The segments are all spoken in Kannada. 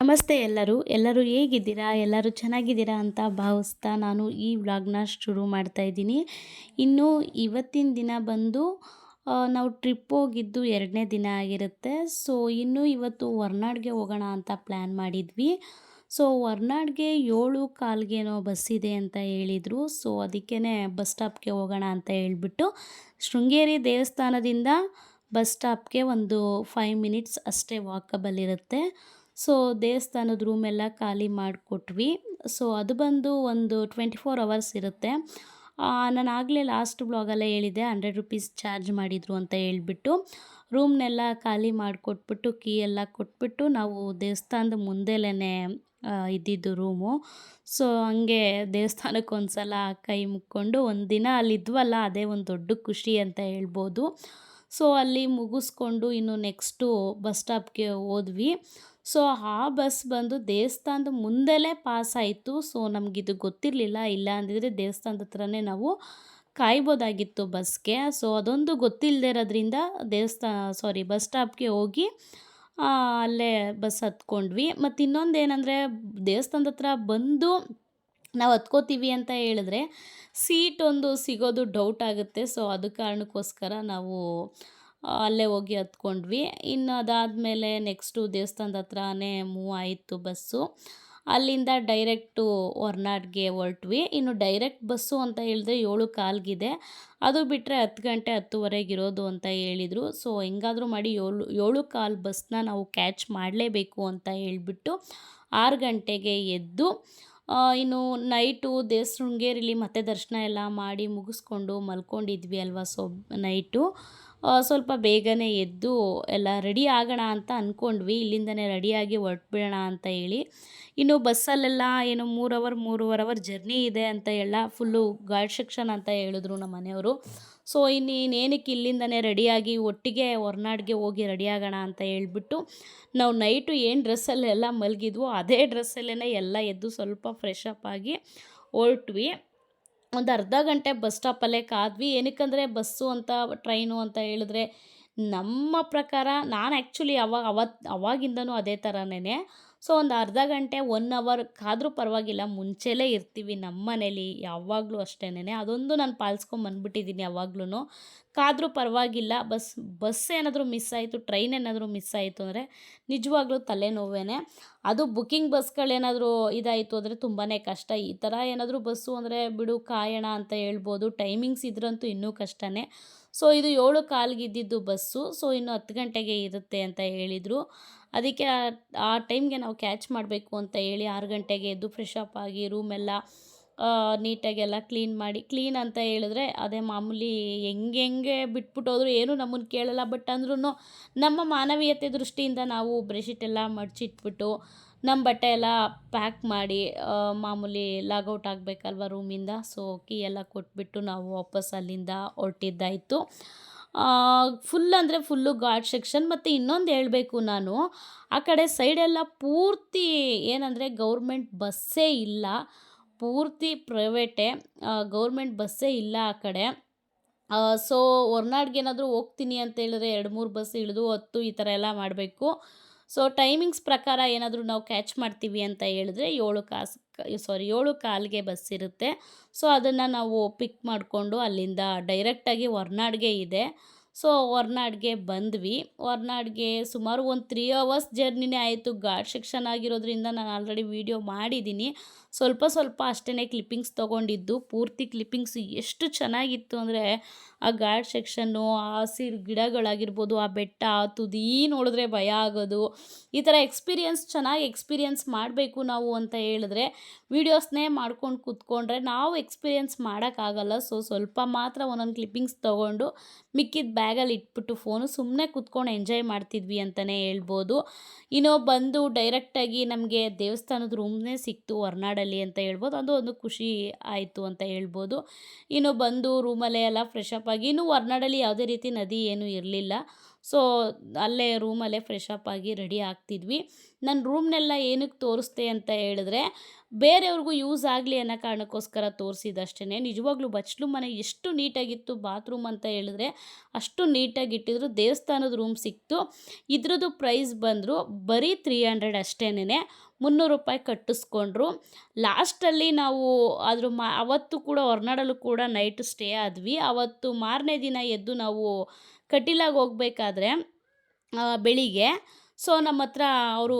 ನಮಸ್ತೆ ಎಲ್ಲರೂ. ಎಲ್ಲರೂ ಹೇಗಿದ್ದೀರಾ? ಎಲ್ಲರೂ ಚೆನ್ನಾಗಿದ್ದೀರಾ ಅಂತ ಭಾವಿಸ್ತಾ ನಾನು ಈ ವ್ಲಾಗ್ನ ಶುರು ಮಾಡ್ತಾ ಇದ್ದೀನಿ. ಇನ್ನು ಇವತ್ತಿನ ದಿನ ಬಂದು ನಾವು ಟ್ರಿಪ್ ಹೋಗಿದ್ದು ಎರಡನೇ ದಿನ ಆಗಿರುತ್ತೆ. ಸೊ, ಇನ್ನು ಇವತ್ತು ಹೊರ್ನಾಡ್ಗೆ ಹೋಗೋಣ ಅಂತ ಪ್ಲ್ಯಾನ್ ಮಾಡಿದ್ವಿ. ಸೊ, ಹೊರ್ನಾಡ್ಗೆ ಏಳು ಕಾಲ್ಗೇನೋ ಬಸ್ ಇದೆ ಅಂತ ಹೇಳಿದರು. ಸೊ ಅದಕ್ಕೇ ಬಸ್ ಸ್ಟಾಪ್ಗೆ ಹೋಗೋಣ ಅಂತ ಹೇಳ್ಬಿಟ್ಟು ಶೃಂಗೇರಿ ದೇವಸ್ಥಾನದಿಂದ ಬಸ್ ಸ್ಟಾಪ್ಗೆ ಒಂದು ಫೈವ್ ಮಿನಿಟ್ಸ್ ಅಷ್ಟೇ ವಾಕಬಲ್ ಇರುತ್ತೆ. ಸೊ ದೇವಸ್ಥಾನದ ರೂಮ್ ಎಲ್ಲ ಖಾಲಿ ಮಾಡಿಕೊಟ್ವಿ. ಸೊ ಅದು ಬಂದು ಒಂದು ಟ್ವೆಂಟಿ ಫೋರ್ ಅವರ್ಸ್ ಇರುತ್ತೆ. ನಾನು ಆಗಲೇ ಲಾಸ್ಟ್ ಬ್ಲಾಗಲ್ಲೇ ಹೇಳಿದೆ ಹಂಡ್ರೆಡ್ ರುಪೀಸ್ ಚಾರ್ಜ್ ಮಾಡಿದರು ಅಂತ ಹೇಳ್ಬಿಟ್ಟು. ರೂಮ್ನೆಲ್ಲ ಖಾಲಿ ಮಾಡಿಕೊಟ್ಬಿಟ್ಟು, ಕೀ ಎಲ್ಲ ಕೊಟ್ಬಿಟ್ಟು ನಾವು ದೇವಸ್ಥಾನದ ಮುಂದೆಲೇ ಇದ್ದಿದ್ದು ರೂಮು. ಸೊ ಹಂಗೆ ದೇವಸ್ಥಾನಕ್ಕೆ ಒಂದು ಸಲ ಕೈ ಮುಕ್ಕೊಂಡು ಒಂದು ದಿನ ಅಲ್ಲಿದ್ವಲ್ಲ ಅದೇ ಒಂದು ದೊಡ್ಡ ಖುಷಿ ಅಂತ ಹೇಳ್ಬೋದು. ಸೊ ಅಲ್ಲಿ ಮುಗಿಸ್ಕೊಂಡು ಇನ್ನು ನೆಕ್ಸ್ಟು ಬಸ್ ಸ್ಟಾಪ್ಗೆ ಹೋದ್ವಿ. ಸೊ ಆ ಬಸ್ ಬಂದು ದೇವಸ್ಥಾನದ ಮುಂದೆಲೇ ಪಾಸ್ ಆಯಿತು. ಸೊ ನಮಗಿದು ಗೊತ್ತಿರಲಿಲ್ಲ, ಇಲ್ಲ ಅಂದಿದ್ರೆ ದೇವಸ್ಥಾನದ ಹತ್ರನೇ ನಾವು ಕಾಯ್ಬೋದಾಗಿತ್ತು ಬಸ್ಗೆ. ಸೊ ಅದೊಂದು ಗೊತ್ತಿಲ್ಲದೆ ಇರೋದ್ರಿಂದ ದೇವಸ್ಥಾನ ಸಾರಿ ಬಸ್ ಸ್ಟಾಪ್ಗೆ ಹೋಗಿ ಅಲ್ಲೇ ಬಸ್ ಹತ್ಕೊಂಡ್ವಿ. ಮತ್ತು ಇನ್ನೊಂದು ಏನಂದರೆ ದೇವಸ್ಥಾನದ ಹತ್ರ ಬಂದು ನಾವು ಹತ್ಕೋತೀವಿ ಅಂತ ಹೇಳಿದ್ರೆ ಸೀಟ್ ಒಂದು ಸಿಗೋದು ಡೌಟ್ ಆಗುತ್ತೆ. ಸೊ ಅದು ಕಾರಣಕ್ಕೋಸ್ಕರ ನಾವು ಅಲ್ಲೇ ಹೋಗಿ ಹತ್ಕೊಂಡ್ವಿ. ಇನ್ನು ಅದಾದಮೇಲೆ ನೆಕ್ಸ್ಟು ದೇವಸ್ಥಾನದ ಹತ್ರನೇ ಮೂವ್ ಆಯಿತು ಬಸ್ಸು. ಅಲ್ಲಿಂದ ಡೈರೆಕ್ಟು ಹೊರ್ನಾಡ್ಗೆ ಹೊರಟ್ವಿ. ಇನ್ನು ಡೈರೆಕ್ಟ್ ಬಸ್ಸು ಅಂತ ಹೇಳಿದ್ರೆ ಏಳು ಕಾಲ್ಗಿದೆ. ಅದು ಬಿಟ್ಟರೆ ಹತ್ತು ಗಂಟೆ ಹತ್ತುವರೆಗೆ ಇರೋದು ಅಂತ ಹೇಳಿದರು. ಸೊ, ಹೆಂಗಾದರೂ ಮಾಡಿ ಏಳು ಏಳು ಕಾಲು ಬಸ್ನ ನಾವು ಕ್ಯಾಚ್ ಮಾಡಲೇಬೇಕು ಅಂತ ಹೇಳಿಬಿಟ್ಟು ಆರು ಗಂಟೆಗೆ ಎದ್ದು ಇನ್ನು ನೈಟು ದೇವ್ ಶೃಂಗೇರಿಲಿ ಮತ್ತೆ ದರ್ಶನ ಎಲ್ಲ ಮಾಡಿ ಮುಗಿಸ್ಕೊಂಡು ಮಲ್ಕೊಂಡಿದ್ವಿ ಅಲ್ವಾ ಸೊ, ನೈಟು. ಸ್ವಲ್ಪ ಬೇಗನೆ ಎದ್ದು ಎಲ್ಲ ರೆಡಿ ಆಗೋಣ ಅಂತ ಅಂದ್ಕೊಂಡ್ವಿ. ಇಲ್ಲಿಂದನೇ ರೆಡಿಯಾಗಿ ಹೊರಟ್ಬಿಡೋಣ ಅಂತ ಹೇಳಿ. ಇನ್ನು ಬಸ್ಸಲ್ಲೆಲ್ಲ ಏನು ಮೂರು ಅವರ್ ಮೂರುವರೆ ಅವರ್ ಜರ್ನಿ ಇದೆ ಅಂತ ಎಲ್ಲ ಫುಲ್ಲು ಗಾರ್ಡ್ ಸೆಕ್ಷನ್ ಅಂತ ಹೇಳಿದ್ರು ನಮ್ಮ ಮನೆಯವರು. ಸೊ ಇನ್ನೇನಕ್ಕೆ ಇಲ್ಲಿಂದನೇ ರೆಡಿಯಾಗಿ ಒಟ್ಟಿಗೆ ಹೊರನಾಡಿಗೆ ಹೋಗಿ ರೆಡಿ ಆಗೋಣ ಅಂತ ಹೇಳ್ಬಿಟ್ಟು ನಾವು ನೈಟು ಏನು ಡ್ರೆಸ್ಸಲ್ಲೆಲ್ಲ ಮಲಗಿದ್ವೋ ಅದೇ ಡ್ರೆಸ್ಸಲ್ಲೇ ಎಲ್ಲ ಎದ್ದು ಸ್ವಲ್ಪ ಫ್ರೆಶ್ ಅಪ್ ಆಗಿ ಹೊರಟ್ವಿ. ಒಂದು ಅರ್ಧ ಗಂಟೆ ಬಸ್ ಸ್ಟಾಪಲ್ಲೇ ಕಾದ್ವಿ. ಏನಕ್ಕಂದರೆ ಬಸ್ಸು ಅಂತ, ಟ್ರೈನು ಅಂತ ಹೇಳಿದ್ರೆ ನಮ್ಮ ಪ್ರಕಾರ ನಾನು ಆ್ಯಕ್ಚುಲಿ ಅವಾಗ ಅವತ್ತು ಅವಾಗಿಂದನೂ ಅದೇ ಥರನೇ ಸೊ ಒಂದು ಅರ್ಧ ಗಂಟೆ ಒನ್ ಅವರ್ ಕಾದರೂ ಪರವಾಗಿಲ್ಲ, ಮುಂಚೆಲೇ ಇರ್ತೀವಿ ನಮ್ಮ ಮನೇಲಿ, ಯಾವಾಗಲೂ ಅಷ್ಟೇನೆ ಅದೊಂದು ನಾನು ಪಾಲಿಸ್ಕೊಂಬಂದ್ಬಿಟ್ಟಿದ್ದೀನಿ ಯಾವಾಗ್ಲೂ ಕಾದರೂ ಪರವಾಗಿಲ್ಲ, ಬಸ್ ಬಸ್ ಏನಾದರೂ ಮಿಸ್ ಆಯಿತು ಟ್ರೈನ್ ಏನಾದರೂ ಮಿಸ್ ಆಯಿತು ಅಂದರೆ ನಿಜವಾಗ್ಲೂ ತಲೆನೋವೇ ಅದು ಬುಕ್ಕಿಂಗ್ ಬಸ್ಗಳೇನಾದರೂ ಇದಾಯಿತು ಅಂದರೆ ತುಂಬಾ ಕಷ್ಟ. ಈ ಥರ ಏನಾದರೂ ಬಸ್ಸು ಅಂದರೆ ಬಿಡು, ಕಾಯೋಣ ಅಂತ ಹೇಳ್ಬೋದು. ಟೈಮಿಂಗ್ಸ್ ಇದ್ರಂತೂ ಇನ್ನೂ ಕಷ್ಟನೇ. ಸೊ ಇದು ಏಳು ಕಾಲ್ಗಿದ್ದಿದ್ದು ಬಸ್ಸು, ಸೊ ಇನ್ನು ಹತ್ತು ಗಂಟೆಗೆ ಇರುತ್ತೆ ಅಂತ ಹೇಳಿದರು. ಅದಕ್ಕೆ ಆ- ಟೈಮ್ಗೆ ನಾವು ಕ್ಯಾಚ್ ಮಾಡಬೇಕು ಅಂತ ಹೇಳಿ ಆರು ಗಂಟೆಗೆ ಎದ್ದು ಫ್ರೆಶ್ ಅಪ್ ಆಗಿ ರೂಮೆಲ್ಲ ನೀಟಾಗೆಲ್ಲ ಕ್ಲೀನ್ ಮಾಡಿ ಕ್ಲೀನ್ ಅಂತ ಹೇಳಿದ್ರೆ ಅದೇ ಮಾಮೂಲಿ ಹೆಂಗೆ ಹೆಂಗೆ ಬಿಟ್ಬಿಟ್ಟೋದ್ರು ಏನು ನಮ್ಮನ್ನು ಕೇಳಲ್ಲ. ಬಟ್ ಅಂದ್ರೂ ನಮ್ಮ ಮಾನವೀಯತೆ ದೃಷ್ಟಿಯಿಂದ ನಾವು ಬ್ರೆಡ್ಶೀಟ್ ಎಲ್ಲ ಮಡಚಿಟ್ಬಿಟ್ಟು ನಮ್ಮ ಬಟ್ಟೆ ಎಲ್ಲ ಪ್ಯಾಕ್ ಮಾಡಿ ಮಾಮೂಲಿ ಲಾಗೌಟ್ ಆಗಬೇಕಲ್ವ ರೂಮಿಂದ ಸೊ ಕೀ ಎಲ್ಲ ಕೊಟ್ಬಿಟ್ಟು ನಾವು ವಾಪಸ್ ಅಲ್ಲಿಂದ ಹೊರಟಿದ್ದಾಯಿತು. ಫುಲ್ ಅಂದರೆ ಫುಲ್ಲು ಗಾಡ್ ಸೆಕ್ಷನ್ ಮತ್ತು ಇನ್ನೊಂದು ಹೇಳಬೇಕು ನಾನು, ಆ ಕಡೆ ಸೈಡೆಲ್ಲ ಪೂರ್ತಿ ಏನಂದರೆ ಗೌರ್ಮೆಂಟ್ ಬಸ್ಸೇ ಇಲ್ಲ, ಪೂರ್ತಿ ಪ್ರೈವೇಟೇ ಗೌರ್ಮೆಂಟ್ ಬಸ್ಸೇ ಇಲ್ಲ ಆ ಕಡೆ. ಸೊ ಹೊರ್ನಾಡ್ಗೆ ಏನಾದರೂ ಹೋಗ್ತೀನಿ ಅಂತ ಹೇಳಿದ್ರೆ ಎರಡು ಮೂರು ಬಸ್ ಇಳಿದು ಹತ್ತು ಈ ಥರ ಎಲ್ಲ ಮಾಡಬೇಕು. ಸೊ ಟೈಮಿಂಗ್ಸ್ ಪ್ರಕಾರ ಏನಾದರೂ ನಾವು ಕ್ಯಾಚ್ ಮಾಡ್ತೀವಿ ಅಂತ ಹೇಳಿದ್ರೆ ಏಳು ಕಾಸು ಸಾರಿ ಏಳು ಕಾಲಿಗೆ ಬಸ್ ಇರುತ್ತೆ. ಸೊ ಅದನ್ನು ನಾವು ಪಿಕ್ ಮಾಡಿಕೊಂಡು ಅಲ್ಲಿಂದ ಡೈರೆಕ್ಟಾಗಿ ಹೊರ್ನಾಡ್ಗೆ ಇದೆ. ಸೊ ಹೊರ್ನಾಡ್ಗೆ ಬಂದ್ವಿ. ಹೊರ್ನಾಡ್ಗೆ ಸುಮಾರು ಒಂದು ತ್ರೀ ಅವರ್ಸ್ ಜರ್ನಿನೇ ಆಯಿತು. ಘಾಟ್ ಸೆಕ್ಷನ್ ಆಗಿರೋದ್ರಿಂದ ನಾನು ಆಲ್ರೆಡಿ ವೀಡಿಯೋ ಮಾಡಿದ್ದೀನಿ ಸ್ವಲ್ಪ ಸ್ವಲ್ಪ ಅಷ್ಟೇ ಕ್ಲಿಪ್ಪಿಂಗ್ಸ್ ತೊಗೊಂಡಿದ್ದು. ಪೂರ್ತಿ ಕ್ಲಿಪ್ಪಿಂಗ್ಸ್ ಎಷ್ಟು ಚೆನ್ನಾಗಿತ್ತು ಅಂದರೆ ಆ ಗಾರ್ಡ್ ಸೆಕ್ಷನ್ನು ಆ ಹಸಿರು ಗಿಡಗಳಾಗಿರ್ಬೋದು, ಆ ಬೆಟ್ಟ, ಆ ತುದಿ ನೋಡಿದ್ರೆ ಭಯ ಆಗೋದು. ಈ ಥರ ಎಕ್ಸ್ಪೀರಿಯನ್ಸ್ ಚೆನ್ನಾಗಿ ಎಕ್ಸ್ಪೀರಿಯನ್ಸ್ ಮಾಡಬೇಕು ನಾವು ಅಂತ ಹೇಳಿದ್ರೆ ವೀಡಿಯೋಸ್ನೇ ಮಾಡ್ಕೊಂಡು ಕೂತ್ಕೊಂಡ್ರೆ ನಾವು ಎಕ್ಸ್ಪೀರಿಯನ್ಸ್ ಮಾಡೋಕ್ಕಾಗಲ್ಲ. ಸೊ ಸ್ವಲ್ಪ ಮಾತ್ರ ಒಂದೊಂದು ಕ್ಲಿಪ್ಪಿಂಗ್ಸ್ ತೊಗೊಂಡು ಮಿಕ್ಕಿದ ಬ್ಯಾಗಲ್ಲಿ ಇಟ್ಬಿಟ್ಟು ಫೋನು ಸುಮ್ಮನೆ ಕೂತ್ಕೊಂಡು ಎಂಜಾಯ್ ಮಾಡ್ತಿದ್ವಿ ಅಂತಲೇ ಹೇಳ್ಬೋದು. ಇನ್ನು ಬಂದು ಡೈರೆಕ್ಟಾಗಿ ನಮಗೆ ದೇವಸ್ಥಾನದ ರೂಮ್ನೇ ಸಿಕ್ತು, ಹೊರ್ನಾಡಲ್ಲಿ. ಅಂತ ಹೇಳ್ಬೋದು. ಅದು ಒಂದು ಖುಷಿ ಆಯಿತು ಅಂತ ಹೇಳ್ಬೋದು. ಇನ್ನು ಬಂದು ರೂಮಲ್ಲೇ ಎಲ್ಲ ಫ್ರೆಶ್ ಅಪ್ ಆಗಿ ಇನ್ನು ಹೊರ್ನಾಡಲ್ಲಿ ಯಾವುದೇ ರೀತಿ ನದಿ ಏನೂ ಇರಲಿಲ್ಲ. ಸೊ, ಅಲ್ಲೇ ರೂಮಲ್ಲೇ ಫ್ರೆಶ್ ಅಪ್ ಆಗಿ ರೆಡಿ ಆಗ್ತಿದ್ವಿ. ನನ್ನ ರೂಮ್ನೆಲ್ಲ ಏನಕ್ಕೆ ತೋರಿಸ್ದೆ ಅಂತ ಹೇಳಿದ್ರೆ, ಬೇರೆಯವ್ರಿಗೂ ಯೂಸ್ ಆಗಲಿ ಅನ್ನೋ ಕಾರಣಕ್ಕೋಸ್ಕರ ತೋರಿಸಿದಷ್ಟೇ ನಿಜವಾಗ್ಲೂ ಬಚ್ಚಲು ಮನೆ ಎಷ್ಟು ನೀಟಾಗಿತ್ತು ಬಾತ್ರೂಮ್ ಅಂತ ಹೇಳಿದ್ರೆ ಅಷ್ಟು ನೀಟಾಗಿ ಇಟ್ಟಿದ್ರು ದೇವಸ್ಥಾನದ ರೂಮ್ ಸಿಕ್ತು. ಇದ್ರದ್ದು ಪ್ರೈಸ್ ಬಂದರು ಬರೀ ತ್ರೀ ಹಂಡ್ರೆಡ್ ಅಷ್ಟೇನೆ ಮುನ್ನೂರು ರೂಪಾಯಿ ಕಟ್ಟಿಸ್ಕೊಂಡ್ರು. ಲಾಸ್ಟಲ್ಲಿ ನಾವು ಅದ್ರ ಮಾ, ಅವತ್ತು ಕೂಡ ಹೊರನಾಡಲು ಕೂಡ ನೈಟ್ ಸ್ಟೇ ಆದ್ವಿ. ಅವತ್ತು ಮಾರನೇ ದಿನ ಎದ್ದು ನಾವು ಕಟೀಲಾಗೆ ಹೋಗ್ಬೇಕಾದ್ರೆ ಬೆಳಿಗ್ಗೆ. ಸೊ, ನಮ್ಮ ಹತ್ರ ಅವರು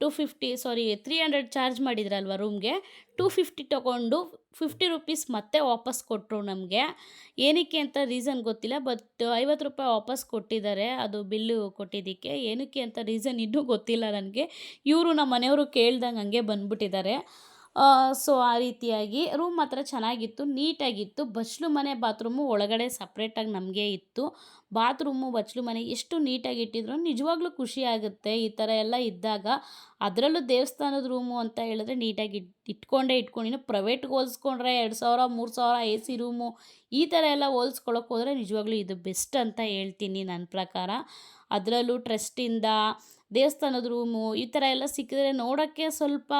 two fifty, sorry three hundred charge ಮಾಡಿದ್ರಲ್ವ ರೂಮ್ಗೆ. ಟು ಫಿಫ್ಟಿ ತೊಗೊಂಡು ಫಿಫ್ಟಿ ರುಪೀಸ್ ಮತ್ತೆ ವಾಪಸ್ ಕೊಟ್ಟರು ನಮಗೆ. ಏನಕ್ಕೆ ಅಂತ ರೀಸನ್ ಗೊತ್ತಿಲ್ಲ, ಬಟ್ ಐವತ್ತು ರೂಪಾಯಿ ವಾಪಸ್ ಕೊಟ್ಟಿದ್ದಾರೆ. ಅದು ಬಿಲ್ಲು ಕೊಟ್ಟಿದ್ದಕ್ಕೆ. ಏನಕ್ಕೆ ಅಂತ ರೀಸನ್ ಇನ್ನೂ ಗೊತ್ತಿಲ್ಲ ನನಗೆ. ಇವರು ನಮ್ಮ ಮನೆಯವರು ಕೇಳ್ದಂಗೆ ಹಂಗೆ ಬಂದ್ಬಿಟ್ಟಿದ್ದಾರೆ. ಸೊ ಆ ರೀತಿಯಾಗಿ ರೂಮ್ ಮಾತ್ರ ಚೆನ್ನಾಗಿತ್ತು, ನೀಟಾಗಿತ್ತು. ಬಚ್ಚಲು ಮನೆ ಬಾತ್ರೂಮು ಒಳಗಡೆ ಸಪ್ರೇಟಾಗಿ ನಮಗೆ ಇತ್ತು. ಬಾತ್ರೂಮು ಬಚ್ಲು ಮನೆ ಎಷ್ಟು ನೀಟಾಗಿ ಇಟ್ಟಿದ್ರು ನಿಜವಾಗ್ಲೂ ಖುಷಿ ಆಗುತ್ತೆ. ಈ ಥರ ಎಲ್ಲ ಇದ್ದಾಗ ಅದರಲ್ಲೂ ದೇವಸ್ಥಾನದ ರೂಮು ಅಂತ ಹೇಳಿದ್ರೆ ನೀಟಾಗಿ ಇಟ್ಕೊಂಡೆ ಇಟ್ಕೊಂಡೇ ಇಟ್ಕೊಂಡು, ಇನ್ನು ಪ್ರೈವೇಟ್ಗೆ ಹೋಲಿಸ್ಕೊಂಡ್ರೆ ಎರಡು ಸಾವಿರ, ಮೂರು ಸಾವಿರ ಎ ಸಿ ರೂಮು ಈ ಥರ ಎಲ್ಲ ಹೋಲ್ಸ್ಕೊಳಕ್ಕೆ ಹೋದರೆ ನಿಜವಾಗ್ಲೂ ಇದು ಬೆಸ್ಟ್ ಅಂತ ಹೇಳ್ತೀನಿ ನನ್ನ ಪ್ರಕಾರ. ಅದರಲ್ಲೂ ಟ್ರಸ್ಟಿಂದ ದೇವಸ್ಥಾನದ ರೂಮು ಈ ಥರ ಎಲ್ಲ ಸಿಕ್ಕಿದ್ರೆ ನೋಡೋಕ್ಕೆ ಸ್ವಲ್ಪ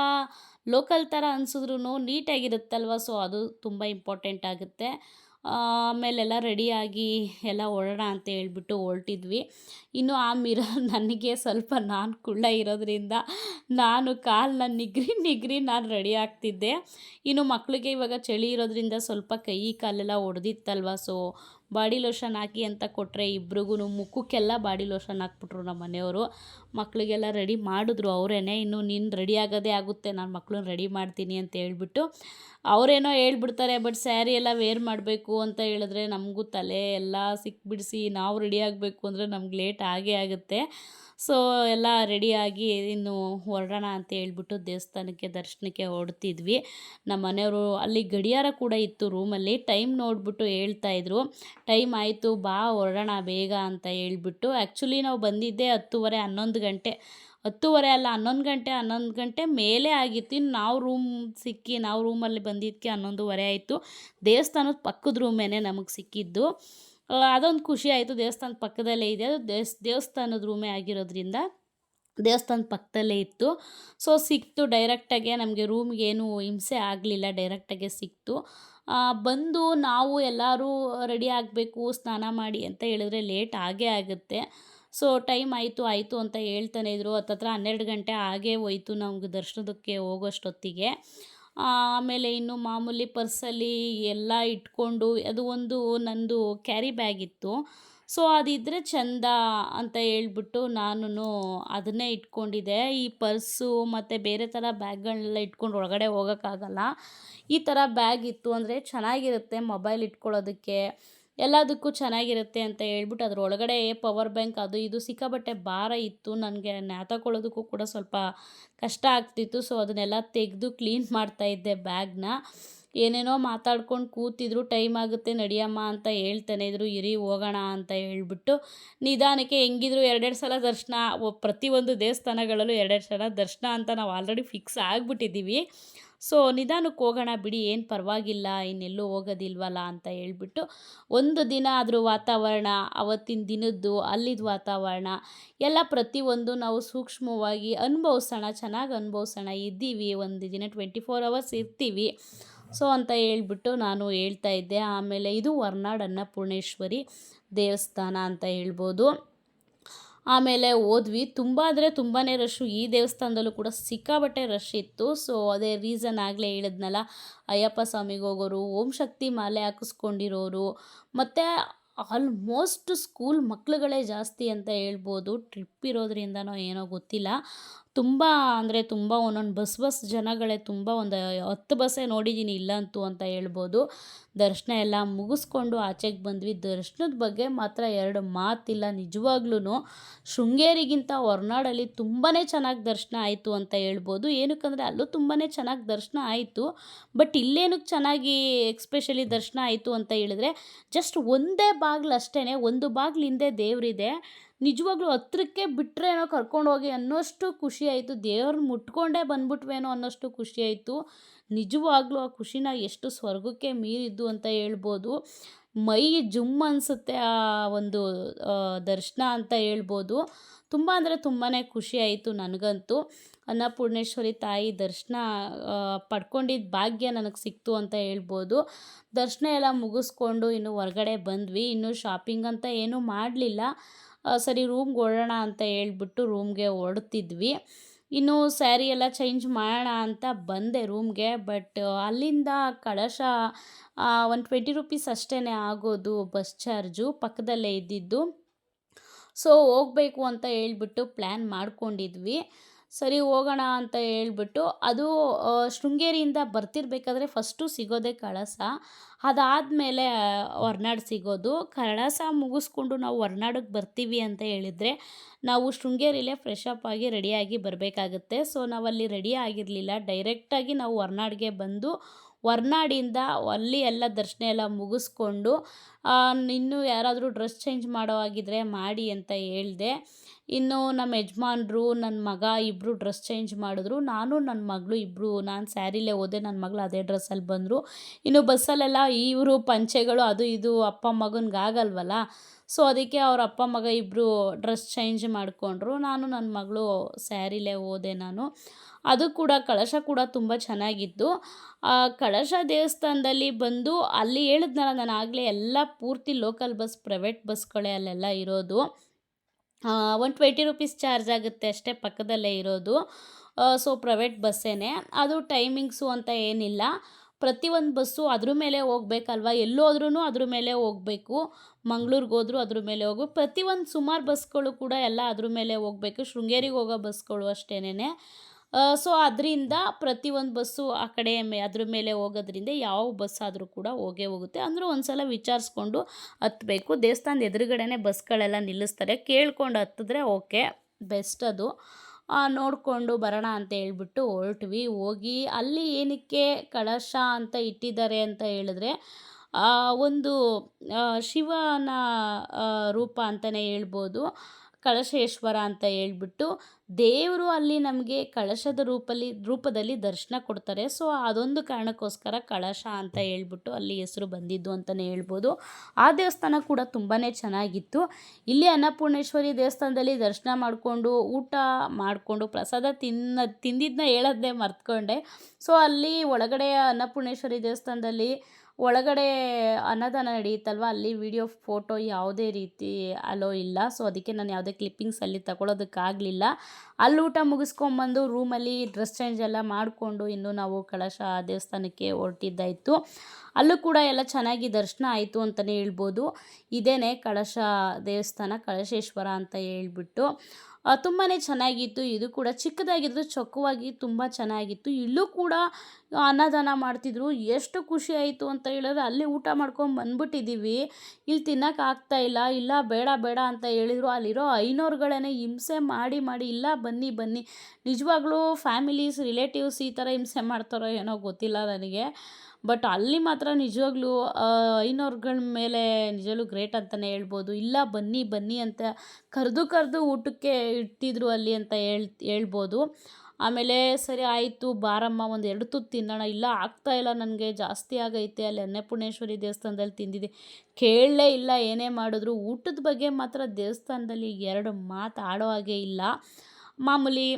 ಲೋಕಲ್ ಥರ ಅನ್ಸಿದ್ರೂ ನೀಟಾಗಿರುತ್ತಲ್ವ? ಸೊ ಅದು ತುಂಬ ಇಂಪಾರ್ಟೆಂಟ್ ಆಗುತ್ತೆ. ಆಮೇಲೆಲ್ಲ ರೆಡಿಯಾಗಿ ಎಲ್ಲ ಹೊರಡೋಣ ಅಂತ ಹೇಳ್ಬಿಟ್ಟು ಹೊರಟಿದ್ವಿ. ಇನ್ನು ಆ ಮಿರರ್ ನನಗೆ ಸ್ವಲ್ಪ ನಾನು ಕುಳ್ಳ ಇರೋದ್ರಿಂದ ನಾನು ಕಾಲನ್ನ ನಿಗ್ರಿ ನಿಗ್ರಿ ನಾನು ರೆಡಿ ಆಗ್ತಿದ್ದೆ. ಇನ್ನು ಮಕ್ಕಳಿಗೆ ಇವಾಗ ಚಳಿ ಇರೋದ್ರಿಂದ ಸ್ವಲ್ಪ ಕೈ, ಕಾಲೆಲ್ಲ ಒಡೆದಿತ್ತಲ್ವ? ಸೊ ಬಾಡಿ ಲೋಷನ್ ಹಾಕಿ ಅಂತ ಕೊಟ್ಟರೆ ಇಬ್ರಿಗೂ ಮುಖಕ್ಕೆಲ್ಲ ಬಾಡಿ ಲೋಷನ್ ಹಾಕ್ಬಿಟ್ರು ನಮ್ಮ ಮನೆಯವರು. ಮಕ್ಕಳಿಗೆಲ್ಲ ರೆಡಿ ಮಾಡಿದ್ರು ಅವರೇನೆ. ಇನ್ನು ನೀನು ರೆಡಿ ಆಗೋದೇ ಆಗುತ್ತೆ, ನಾನು ಮಕ್ಕಳನ್ನ ರೆಡಿ ಮಾಡ್ತೀನಿ ಅಂತ ಹೇಳ್ಬಿಟ್ಟು ಅವರೇನೋ ಹೇಳ್ಬಿಡ್ತಾರೆ, ಬಟ್ ಸ್ಯಾರಿ ಎಲ್ಲ ವೇರ್ ಮಾಡಬೇಕು ಅಂತ ಹೇಳಿದ್ರೆ ನಮಗೂ ತಲೆ ಎಲ್ಲ ಸಿಕ್ಕಿಬಿಡಿಸಿ ನಾವು ರೆಡಿ ಆಗಬೇಕು ಅಂದರೆ ನಮ್ಗೆ ಲೇಟ್ ಆಗೇ ಆಗುತ್ತೆ. ಸೊ ಎಲ್ಲ ರೆಡಿಯಾಗಿ ಇನ್ನು ಹೊರಡೋಣ ಅಂತ ಹೇಳ್ಬಿಟ್ಟು ದೇವಸ್ಥಾನಕ್ಕೆ ದರ್ಶನಕ್ಕೆ ಹೊರಡ್ತಿದ್ವಿ. ನಮ್ಮ ಮನೆಯವರು ಅಲ್ಲಿ ಗಡಿಯಾರ ಕೂಡ ಇತ್ತು ರೂಮಲ್ಲಿ. ಟೈಮ್ ನೋಡಿಬಿಟ್ಟು ಹೇಳ್ತಾಯಿದ್ರು ಟೈಮ್ ಆಯಿತು, ಬಾ, ಹೊರಡೋಣ ಬೇಗ ಅಂತ ಹೇಳ್ಬಿಟ್ಟು. ಆ್ಯಕ್ಚುಲಿ ನಾವು ಬಂದಿದ್ದೆ ಹತ್ತುವರೆ ಹನ್ನೊಂದು ಗಂಟೆ. ಹತ್ತುವರೆ ಅಲ್ಲ, ಹನ್ನೊಂದು ಗಂಟೆ ಹನ್ನೊಂದು ಗಂಟೆ ಮೇಲೆ ಆಗಿತ್ತು. ಇನ್ನು ನಾವು ರೂಮ್ ಸಿಕ್ಕಿ, ನಾವು ರೂಮಲ್ಲಿ ಬಂದಿದ್ದಕ್ಕೆ ಹನ್ನೊಂದುವರೆ ಆಯಿತು. ದೇವಸ್ಥಾನದ ಪಕ್ಕದ ರೂಮೇನೆ ನಮಗೆ ಸಿಕ್ಕಿದ್ದು. ಅದೊಂದು ಖುಷಿ ಆಯಿತು. ದೇವಸ್ಥಾನದ ಪಕ್ಕದಲ್ಲೇ ಇದೆ. ಅದು ದೇವಸ್, ದೇವಸ್ಥಾನದ ರೂಮೇ ಆಗಿರೋದ್ರಿಂದ ದೇವಸ್ಥಾನದ ಪಕ್ಕದಲ್ಲೇ ಇತ್ತು. ಸೊ ಸಿಕ್ತು ಡೈರೆಕ್ಟಾಗೆ ನಮಗೆ ರೂಮ್ಗೆ ಏನು ಹಿಂಸೆ ಆಗಲಿಲ್ಲ. ಡೈರೆಕ್ಟಾಗೆ ಸಿಕ್ತು. ಬಂದು ನಾವು ಎಲ್ಲರೂ ರೆಡಿ ಆಗಬೇಕು, ಸ್ನಾನ ಮಾಡಿ ಅಂತ ಹೇಳಿದ್ರೆ ಲೇಟ್ ಆಗೇ ಆಗುತ್ತೆ. ಸೊ ಟೈಮ್ ಆಯಿತು ಆಯಿತು ಅಂತ ಹೇಳ್ತಾನೆ ಇದ್ರು. ಹತ್ತತ್ರ ಹನ್ನೆರಡು ಗಂಟೆ ಆಗೇ ಹೋಯಿತು ನಮ್ಗೆ ದರ್ಶನದಕ್ಕೆ ಹೋಗೋಷ್ಟೊತ್ತಿಗೆ. ಆಮೇಲೆ ಇನ್ನು ಮಾಮೂಲಿ ಪರ್ಸಲ್ಲಿ ಎಲ್ಲ ಇಟ್ಕೊಂಡು ಅದು ಒಂದು ನಂದು ಕ್ಯಾರಿ ಬ್ಯಾಗ್ ಇತ್ತು. ಸೊ ಅದಿದ್ದರೆ ಚಂದ ಅಂತ ಹೇಳ್ಬಿಟ್ಟು ನಾನು ಅದನ್ನೇ ಇಟ್ಕೊಂಡಿದ್ದೆ. ಈ ಪರ್ಸು ಮತ್ತು ಬೇರೆ ಥರ ಬ್ಯಾಗ್ಗಳನ್ನೆಲ್ಲ ಇಟ್ಕೊಂಡು ಒಳಗಡೆ ಹೋಗೋಕ್ಕಾಗಲ್ಲ. ಈ ಥರ ಬ್ಯಾಗ್ ಇತ್ತು ಅಂದರೆ ಚೆನ್ನಾಗಿರುತ್ತೆ ಮೊಬೈಲ್ ಇಟ್ಕೊಳ್ಳೋದಕ್ಕೆ. ಎಲ್ಲದಕ್ಕೂ ಚೆನ್ನಾಗಿರುತ್ತೆ ಅಂತ ಹೇಳ್ಬಿಟ್ಟು ಅದ್ರ ಒಳಗಡೆ ಪವರ್ ಬ್ಯಾಂಕ್ ಅದು ಇದು ಸಿಕ್ಕಾಬಟ್ಟೆ ಭಾರ ಇತ್ತು. ನನಗೆ ನ್ಯಾತಕೊಳ್ಳೋದಕ್ಕೂ ಕೂಡ ಸ್ವಲ್ಪ ಕಷ್ಟ ಆಗ್ತಿತ್ತು. ಸೊ ಅದನ್ನೆಲ್ಲ ತೆಗೆದು ಕ್ಲೀನ್ ಮಾಡ್ತಾ ಇದ್ದೆ ಬ್ಯಾಗ್ನ ಏನೇನೋ ಮಾತಾಡ್ಕೊಂಡು ಕೂತಿದ್ರು ಟೈಮ್ ಆಗುತ್ತೆ ನಡಿಯಮ್ಮ ಅಂತ ಹೇಳ್ತಾನೆ ಇದ್ರು, ಇರಿ ಹೋಗೋಣ ಅಂತ ಹೇಳ್ಬಿಟ್ಟು ನಿಧಾನಕ್ಕೆ ಹೆಂಗಿದ್ರು ಎರಡೆರಡು ಸಲ ದರ್ಶನ. ಪ್ರತಿಯೊಂದು ದೇವಸ್ಥಾನಗಳಲ್ಲೂ ಎರಡೆರಡು ಸಲ ದರ್ಶನ ಅಂತ ನಾವು ಆಲ್ರೆಡಿ ಫಿಕ್ಸ್ ಆಗಿಬಿಟ್ಟಿದ್ದೀವಿ. ಸೊ ನಿಧಾನಕ್ಕೆ ಹೋಗೋಣ ಬಿಡಿ, ಏನು ಪರವಾಗಿಲ್ಲ, ಇನ್ನೆಲ್ಲೂ ಹೋಗೋದಿಲ್ವಲ್ಲ ಅಂತ ಹೇಳ್ಬಿಟ್ಟು ಒಂದು ದಿನ ಆದರೂ ವಾತಾವರಣ, ಅವತ್ತಿನ ದಿನದ್ದು ಅಲ್ಲಿದ್ದ ವಾತಾವರಣ, ಎಲ್ಲ ಪ್ರತಿಯೊಂದು ನಾವು ಸೂಕ್ಷ್ಮವಾಗಿ ಅನುಭವಿಸೋಣ, ಚೆನ್ನಾಗಿ ಅನುಭವಿಸೋಣ, ಇದ್ದೀವಿ, ಒಂದು ದಿನ ಟ್ವೆಂಟಿ ಫೋರ್ ಅವರ್ಸ್ ಇರ್ತೀವಿ. ಸೊ ಅಂತ ಹೇಳ್ಬಿಟ್ಟು ನಾನು ಹೇಳ್ತಾ ಇದ್ದೆ. ಆಮೇಲೆ ಇದು ಹೊರ್ನಾಡು ಅನ್ನಪೂರ್ಣೇಶ್ವರಿ ದೇವಸ್ಥಾನ ಅಂತ ಹೇಳ್ಬೋದು. ಆಮೇಲೆ ಹೋದ್ವಿ ತುಂಬ ಅಂದರೆ ತುಂಬಾ ರಶ್ಶು ಈ ದೇವಸ್ಥಾನದಲ್ಲೂ ಕೂಡ ಸಿಕ್ಕಾಬಟ್ಟೆ ರಶ್ ಇತ್ತು. ಸೊ ಅದೇ ರೀಸನ್ ಆಗಲೇ ಹೇಳಿದ್ನಲ್ಲ. ಅಯ್ಯಪ್ಪ ಸ್ವಾಮಿಗೆ ಹೋಗೋರು, ಓಂ ಶಕ್ತಿ ಮಾಲೆ ಹಾಕಿಸ್ಕೊಂಡಿರೋರು. ಮತ್ತು ಆಲ್ಮೋಸ್ಟ್ ಸ್ಕೂಲ್ ಮಕ್ಳುಗಳೇ ಜಾಸ್ತಿ ಅಂತ ಹೇಳ್ಬೋದು. ಟ್ರಿಪ್ ಇರೋದ್ರಿಂದನೋ ಏನೋ ಗೊತ್ತಿಲ್ಲ. ತುಂಬ ಅಂದರೆ ತುಂಬ ಒಂದೊಂದು ಬಸ್ ಬಸ್ ಜನಗಳೇ ತುಂಬ ಒಂದು ಹತ್ತು ಬಸ್ಸೇ ನೋಡಿದ್ದೀನಿ ಇಲ್ಲಂತೂ ಅಂತ ಹೇಳ್ಬೋದು. ದರ್ಶನ ಎಲ್ಲ ಮುಗಿಸ್ಕೊಂಡು ಆಚೆಗೆ ಬಂದ್ವಿ. ದರ್ಶನದ ಬಗ್ಗೆ ಮಾತ್ರ ಎರಡು ಮಾತಿಲ್ಲ ನಿಜವಾಗ್ಲೂ ಶೃಂಗೇರಿಗಿಂತ ಹೊರನಾಡಲ್ಲಿ ತುಂಬಾ ಚೆನ್ನಾಗಿ ದರ್ಶನ ಆಯಿತು ಅಂತ ಹೇಳ್ಬೋದು. ಏನಕ್ಕಂದರೆ ಅಲ್ಲೂ ತುಂಬಾ ಚೆನ್ನಾಗಿ ದರ್ಶನ ಆಯಿತು. ಬಟ್ ಇಲ್ಲೇನಕ್ಕೆ ಚೆನ್ನಾಗಿ ಎಕ್ಸ್ಪೆಷಲಿ ದರ್ಶನ ಆಯಿತು ಅಂತ ಹೇಳಿದ್ರೆ ಜಸ್ಟ್ ಒಂದೇ ಬಾಗಿಲು ಅಷ್ಟೇ ಒಂದು ಬಾಗಿಲಿಂದೆ ದೇವರಿದೆ. ನಿಜವಾಗ್ಲೂ ಹತ್ರಕ್ಕೆ ಬಿಟ್ಟರೇನೋ ಕರ್ಕೊಂಡೋಗಿ ಅನ್ನೋಷ್ಟು ಖುಷಿ ಆಯಿತು. ದೇವ್ರನ್ನ ಮುಟ್ಕೊಂಡೇ ಬಂದ್ಬಿಟ್ವೇನೋ ಅನ್ನೋಷ್ಟು ಖುಷಿ ಆಯಿತು. ನಿಜವಾಗ್ಲೂ ಆ ಖುಷಿನ ಎಷ್ಟು ಸ್ವರ್ಗಕ್ಕೆ ಮೀರಿದ್ದು ಅಂತ ಹೇಳ್ಬೋದು. ಮೈ ಜುಮ್ ಅನಿಸುತ್ತೆ ಆ ಒಂದು ದರ್ಶನ ಅಂತ ಹೇಳ್ಬೋದು. ತುಂಬ ಅಂದರೆ ತುಂಬಾ ಖುಷಿ ಆಯಿತು ನನಗಂತೂ. ಅನ್ನಪೂರ್ಣೇಶ್ವರಿ ತಾಯಿ ದರ್ಶನ ಪಡ್ಕೊಂಡಿದ್ದ ಭಾಗ್ಯ ನನಗೆ ಸಿಕ್ತು ಅಂತ ಹೇಳ್ಬೋದು. ದರ್ಶನ ಎಲ್ಲ ಮುಗಿಸ್ಕೊಂಡು ಇನ್ನು ಹೊರಗಡೆ ಬಂದ್ವಿ. ಇನ್ನು ಶಾಪಿಂಗ್ ಅಂತ ಏನೂ ಮಾಡಲಿಲ್ಲ. ಸರಿ ರೂಮ್ಗೆ ಹೊರಡೋಣ ಅಂತ ಹೇಳ್ಬಿಟ್ಟು ರೂಮ್ಗೆ ಹೊರಡ್ತಿದ್ವಿ. ಇನ್ನು ಸ್ಯಾರಿ ಎಲ್ಲ ಚೇಂಜ್ ಮಾಡೋಣ ಅಂತ ಬಂದೆ ರೂಮ್ಗೆ ಬಟ್ ಅಲ್ಲಿಂದ ಕಳಶ ಒಂದು ಟ್ವೆಂಟಿ ರುಪೀಸ್ ಅಷ್ಟೇ ಆಗೋದು ಬಸ್ ಚಾರ್ಜು ಪಕ್ಕದಲ್ಲೇ ಇದ್ದಿದ್ದು. ಸೊ ಹೋಗಬೇಕು ಅಂತ ಹೇಳ್ಬಿಟ್ಟು ಪ್ಲ್ಯಾನ್ ಮಾಡ್ಕೊಂಡಿದ್ವಿ. ಸರಿ ಹೋಗೋಣ ಅಂತ ಹೇಳ್ಬಿಟ್ಟು ಅದು ಶೃಂಗೇರಿಯಿಂದ ಬರ್ತಿರ್ಬೇಕಾದ್ರೆ ಫಸ್ಟು ಸಿಗೋದೇ ಕಳಸ. ಅದಾದಮೇಲೆ ಹೊರ್ನಾಡು ಸಿಗೋದು. ಕಳಸ ಮುಗಿಸ್ಕೊಂಡು ನಾವು ಹೊರ್ನಾಡಿಗೆ ಬರ್ತೀವಿ ಅಂತ ಹೇಳಿದರೆ ನಾವು ಶೃಂಗೇರಿಲೇ ಫ್ರೆಶ್ ಅಪ್ ಆಗಿ ರೆಡಿಯಾಗಿ ಬರಬೇಕಾಗುತ್ತೆ. ಸೊ ನಾವಲ್ಲಿ ರೆಡಿ ಆಗಿರಲಿಲ್ಲ. ಡೈರೆಕ್ಟಾಗಿ ನಾವು ಹೊರ್ನಾಡಿಗೆ ಬಂದು ಹೊರ್ನಾಡಿಂದ ಅಲ್ಲಿ ಎಲ್ಲ ದರ್ಶನ ಎಲ್ಲ ಮುಗಿಸ್ಕೊಂಡು ಇನ್ನೂ ಯಾರಾದರೂ ಡ್ರೆಸ್ ಚೇಂಜ್ ಮಾಡೋ ಹಾಗಿದ್ರೆ ಮಾಡಿ ಅಂತ ಹೇಳಿದೆ. ಇನ್ನು ನಮ್ಮ ಯಜಮಾನ್ರು, ನನ್ನ ಮಗ ಇಬ್ಬರು ಡ್ರೆಸ್ ಚೇಂಜ್ ಮಾಡಿದ್ರು. ನಾನು, ನನ್ನ ಮಗಳು ಇಬ್ಬರು ನಾನು ಸ್ಯಾರಿಲೇ ಹೋದೆ, ನನ್ನ ಮಗಳು ಅದೇ ಡ್ರೆಸ್ಸಲ್ಲಿ ಬಂದರು. ಇನ್ನು ಬಸ್ಸಲ್ಲೆಲ್ಲ ಇವರು, ಪಂಚೆಗಳು, ಅದು ಇದು, ಅಪ್ಪ ಮಗನಿಗೆ ಆಗಲ್ವಲ್ಲ? ಸೊ ಅದಕ್ಕೆ ಅವ್ರ ಅಪ್ಪ ಮಗ ಇಬ್ಬರು ಡ್ರೆಸ್ ಚೇಂಜ್ ಮಾಡಿಕೊಂಡ್ರು. ನಾನು ನನ್ನ ಮಗಳು ಸ್ಯಾರಿಲೇ ಹೋದೆ ನಾನು. ಅದು ಕೂಡ ಕಳಶ ಕೂಡ ತುಂಬ ಚೆನ್ನಾಗಿತ್ತು. ಕಳಶ ದೇವಸ್ಥಾನದಲ್ಲಿ ಬಂದು ಅಲ್ಲಿ ಹೇಳಿದ್ನಲ್ಲ, ನಾನು ಆಗಲೇ ಎಲ್ಲ ಪೂರ್ತಿ ಲೋಕಲ್ ಬಸ್ ಪ್ರೈವೇಟ್ ಬಸ್ಗಳೇ ಅಲ್ಲೆಲ್ಲ ಇರೋದು. ಒನ್ ಟ್ವೆಂಟಿ ರುಪೀಸ್ ಚಾರ್ಜ್ ಆಗುತ್ತೆ ಅಷ್ಟೇ ಪಕ್ಕದಲ್ಲೇ ಇರೋದು. ಸೊ ಪ್ರೈವೇಟ್ ಬಸ್ಸೇ ಅದು ಟೈಮಿಂಗ್ಸು ಅಂತ ಏನಿಲ್ಲ. ಪ್ರತಿಯೊಂದು ಬಸ್ಸು ಅದ್ರ ಮೇಲೆ ಹೋಗ್ಬೇಕಲ್ವ? ಎಲ್ಲೋದ್ರೂ ಅದ್ರ ಮೇಲೆ ಹೋಗಬೇಕು. ಮಂಗ್ಳೂರಿಗೆ ಹೋದ್ರೂ ಅದ್ರ ಮೇಲೆ ಹೋಗು. ಪ್ರತಿಯೊಂದು ಸುಮಾರು ಬಸ್ಗಳು ಕೂಡ ಎಲ್ಲ ಅದ್ರ ಮೇಲೆ ಹೋಗಬೇಕು. ಶೃಂಗೇರಿಗೆ ಹೋಗೋ ಬಸ್ಗಳು ಅಷ್ಟೇನೆ ಸೊ ಅದರಿಂದ ಪ್ರತಿಯೊಂದು ಬಸ್ಸು ಆ ಕಡೆ ಮೇ, ಅದ್ರ ಮೇಲೆ ಹೋಗೋದ್ರಿಂದ ಯಾವ ಬಸ್ ಆದರೂ ಕೂಡ ಹೋಗೇ ಹೋಗುತ್ತೆ. ಅಂದರೂ ಒಂದು ಸಲ ವಿಚಾರಿಸ್ಕೊಂಡು ಹತ್ತಬೇಕು ದೇವಸ್ಥಾನದ ಎದುರುಗಡೆನೇ ಬಸ್ಗಳೆಲ್ಲ ನಿಲ್ಲಿಸ್ತಾರೆ. ಕೇಳ್ಕೊಂಡು ಹತ್ತಿದ್ರೆ ಓಕೆ. ಬೆಸ್ಟ್ ಅದು. ನೋಡಿಕೊಂಡು ಬರೋಣ ಅಂತ ಹೇಳ್ಬಿಟ್ಟು ಹೊರಟ್ವಿ. ಹೋಗಿ ಅಲ್ಲಿ ಏನಕ್ಕೆ ಕಳಶ ಅಂತ ಇಟ್ಟಿದ್ದಾರೆ ಅಂತ ಹೇಳಿದ್ರೆ ಒಂದು ಶಿವನ ರೂಪ ಅಂತಲೇ ಹೇಳ್ಬೋದು, ಕಳಶೇಶ್ವರ ಅಂತ ಹೇಳ್ಬಿಟ್ಟು ದೇವರು ಅಲ್ಲಿ ನಮಗೆ ಕಳಶದ ರೂಪಲ್ಲಿ, ರೂಪದಲ್ಲಿ ದರ್ಶನ ಕೊಡ್ತಾರೆ. ಸೊ ಅದೊಂದು ಕಾರಣಕ್ಕೋಸ್ಕರ ಕಳಶ ಅಂತ ಹೇಳ್ಬಿಟ್ಟು ಅಲ್ಲಿ ಹೆಸರು ಬಂದಿದ್ದು ಅಂತಲೇ ಹೇಳ್ಬೋದು. ಆ ದೇವಸ್ಥಾನ ಕೂಡ ತುಂಬಾ ಚೆನ್ನಾಗಿತ್ತು. ಇಲ್ಲಿ ಅನ್ನಪೂರ್ಣೇಶ್ವರಿ ದೇವಸ್ಥಾನದಲ್ಲಿ ದರ್ಶನ ಮಾಡಿಕೊಂಡು, ಊಟ ಮಾಡಿಕೊಂಡು, ಪ್ರಸಾದ ತಿನ್ನ ತಿಂದಿದ್ದನ್ನ ಹೇಳೋದೇ ಮರ್ತ್ಕೊಂಡೆ. ಸೊ ಅಲ್ಲಿ ಒಳಗಡೆ ಅನ್ನಪೂರ್ಣೇಶ್ವರಿ ದೇವಸ್ಥಾನದಲ್ಲಿ ಒಳಗಡೆ ಅನ್ನದಾನ ನಡೆಯುತ್ತಲ್ವ, ಅಲ್ಲಿ ವಿಡಿಯೋ, ಫೋಟೋ ಯಾವುದೇ ರೀತಿ ಅಲೋ ಇಲ್ಲ. ಸೊ, ಅದಕ್ಕೆ ನಾನು ಯಾವುದೇ ಕ್ಲಿಪ್ಪಿಂಗ್ಸ್ ಅಲ್ಲಿ ತಗೊಳ್ಳೋದಕ್ಕಾಗಲಿಲ್ಲ ಅಲ್ಲಿ ಊಟ ಮುಗಿಸ್ಕೊಂಬಂದು ರೂಮಲ್ಲಿ ಡ್ರೆಸ್ ಚೇಂಜ್ ಎಲ್ಲ ಮಾಡಿಕೊಂಡು ಇನ್ನು ನಾವು ಕಳಶ ದೇವಸ್ಥಾನಕ್ಕೆ ಹೊರಟಿದ್ದಾಯಿತು. ಅಲ್ಲೂ ಕೂಡ ಎಲ್ಲ ಚೆನ್ನಾಗಿ ದರ್ಶನ ಆಯಿತು ಅಂತಲೇ ಹೇಳ್ಬೋದು. ಇದೇನೆ ಕಳಶ ದೇವಸ್ಥಾನ, ಕಳಶೇಶ್ವರ ಅಂತ ಹೇಳ್ಬಿಟ್ಟು. ತುಂಬಾ ಚೆನ್ನಾಗಿತ್ತು. ಇದು ಕೂಡ ಚಿಕ್ಕದಾಗಿದ್ರು ಚೊಕ್ಕವಾಗಿ ತುಂಬ ಚೆನ್ನಾಗಿತ್ತು. ಇಲ್ಲೂ ಕೂಡ ಅನ್ನದಾನ ಮಾಡ್ತಿದ್ರು. ಎಷ್ಟು ಖುಷಿ ಆಯಿತು ಅಂತ ಹೇಳಿದ್ರೆ ಅಲ್ಲಿ ಊಟ ಮಾಡ್ಕೊಂಡು ಬಂದ್ಬಿಟ್ಟಿದ್ದೀವಿ ಇಲ್ಲಿ ತಿನ್ನೋಕೆ ಆಗ್ತಾ ಇಲ್ಲ. ಇಲ್ಲ, ಬೇಡ ಬೇಡ ಅಂತ ಹೇಳಿದರು. ಅಲ್ಲಿರೋ ಐನೋರುಗಳೇ ಹಿಂಸೆ ಮಾಡಿ ಮಾಡಿ, ಇಲ್ಲ, ಬನ್ನಿ ಬನ್ನಿ. ನಿಜವಾಗ್ಲೂ ಫ್ಯಾಮಿಲೀಸ್ ರಿಲೇಟಿವ್ಸ್ ಈ ಥರ ಹಿಂಸೆ ಮಾಡ್ತಾರೋ ಏನೋ ಗೊತ್ತಿಲ್ಲ ನನಗೆ. ಬಟ್ ಅಲ್ಲಿ ಮಾತ್ರ ನಿಜವಾಗ್ಲೂ ಐನೋರ್ಗಳ ಮೇಲೆ ನಿಜವಾಗ್ಲೂ ಗ್ರೇಟ್ ಅಂತಲೇ ಹೇಳ್ಬೋದು. ಇಲ್ಲ, ಬನ್ನಿ ಬನ್ನಿ ಅಂತ ಕರೆದು ಕರೆದು ಊಟಕ್ಕೆ ಇಟ್ಟಿದ್ರು ಅಲ್ಲಿ ಅಂತ ಹೇಳ್, ಹೇಳ್ಬೋದು. ಆಮೇಲೆ ಸರಿ ಆಯಿತು, ಬಾರಮ್ಮ, ಒಂದು ಎರಡು ತುತ್ತು ತಿನ್ನೋಣ. ಇಲ್ಲ, ಆಗ್ತಾ ಇಲ್ಲ, ನನಗೆ ಜಾಸ್ತಿ ಆಗೈತೆ. ಅಲ್ಲಿ ಅನ್ನಪೂರ್ಣೇಶ್ವರಿ ದೇವಸ್ಥಾನದಲ್ಲಿ ತಿಂದಿದ್ದೆ. ಕೇಳಲೇ ಇಲ್ಲ, ಏನೇ ಮಾಡಿದ್ರು. ಊಟದ ಬಗ್ಗೆ ಮಾತ್ರ ದೇವಸ್ಥಾನದಲ್ಲಿ ಎರಡು ಮಾತು ಆಡೋ ಹಾಗೆ ಇಲ್ಲ. ಮಾಮೂಲಿ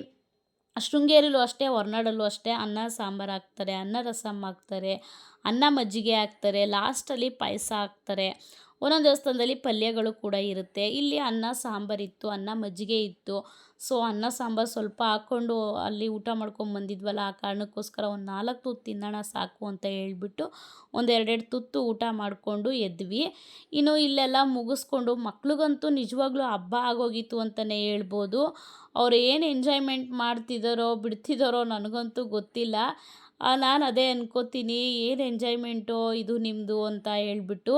ಶೃಂಗೇರಿಲೂ ಅಷ್ಟೇ, ಹೊರ್ನಾಡಲ್ಲೂ ಅಷ್ಟೇ ಅನ್ನ, ಸಾಂಬಾರು ಹಾಕ್ತಾರೆ, ಅನ್ನ ರಸಮ್ ಹಾಕ್ತಾರೆ, ಅನ್ನ ಮಜ್ಜಿಗೆ ಹಾಕ್ತಾರೆ ಲಾಸ್ಟಲ್ಲಿ ಪಾಯಸ ಹಾಕ್ತಾರೆ. ಒಂದೊಂದು ದೇವಸ್ಥಾನದಲ್ಲಿ ಪಲ್ಯಗಳು ಕೂಡ ಇರುತ್ತೆ. ಇಲ್ಲಿ ಅನ್ನ ಸಾಂಬಾರಿತ್ತು ಅನ್ನ ಮಜ್ಜಿಗೆ ಇತ್ತು. ಸೊ ಅನ್ನ, ಸಾಂಬಾರು ಸ್ವಲ್ಪ ಹಾಕ್ಕೊಂಡು ಅಲ್ಲಿ ಊಟ ಮಾಡ್ಕೊಂಡು ಬಂದಿದ್ವಲ್ಲ, ಆ ಕಾರಣಕ್ಕೋಸ್ಕರ ಒಂದು ನಾಲ್ಕು ತುತ್ತು ತಿನ್ನೋಣ ಸಾಕು ಅಂತ ಹೇಳಿಬಿಟ್ಟು ಒಂದು ಎರಡೆರಡು ತುತ್ತು ಊಟ ಮಾಡಿಕೊಂಡು ಎದ್ವಿ. ಇನ್ನು ಇಲ್ಲೆಲ್ಲ ಮುಗಿಸ್ಕೊಂಡು ಮಕ್ಳಿಗಂತೂ ನಿಜವಾಗ್ಲೂ ಹಬ್ಬ ಆಗೋಗಿತ್ತು ಅಂತಲೇ ಹೇಳ್ಬೋದು. ಅವ್ರು ಏನು ಎಂಜಾಯ್ಮೆಂಟ್ ಮಾಡ್ತಿದ್ದಾರೋ ಬಿಡ್ತಿದ್ದಾರೋ ನನಗಂತೂ ಗೊತ್ತಿಲ್ಲ. ನಾನು ಅದೇ ಅನ್ಕೋತೀನಿ, ಏನು ಎಂಜಾಯ್ಮೆಂಟು ಇದು ನಿಮ್ಮದು ಅಂತ ಹೇಳ್ಬಿಟ್ಟು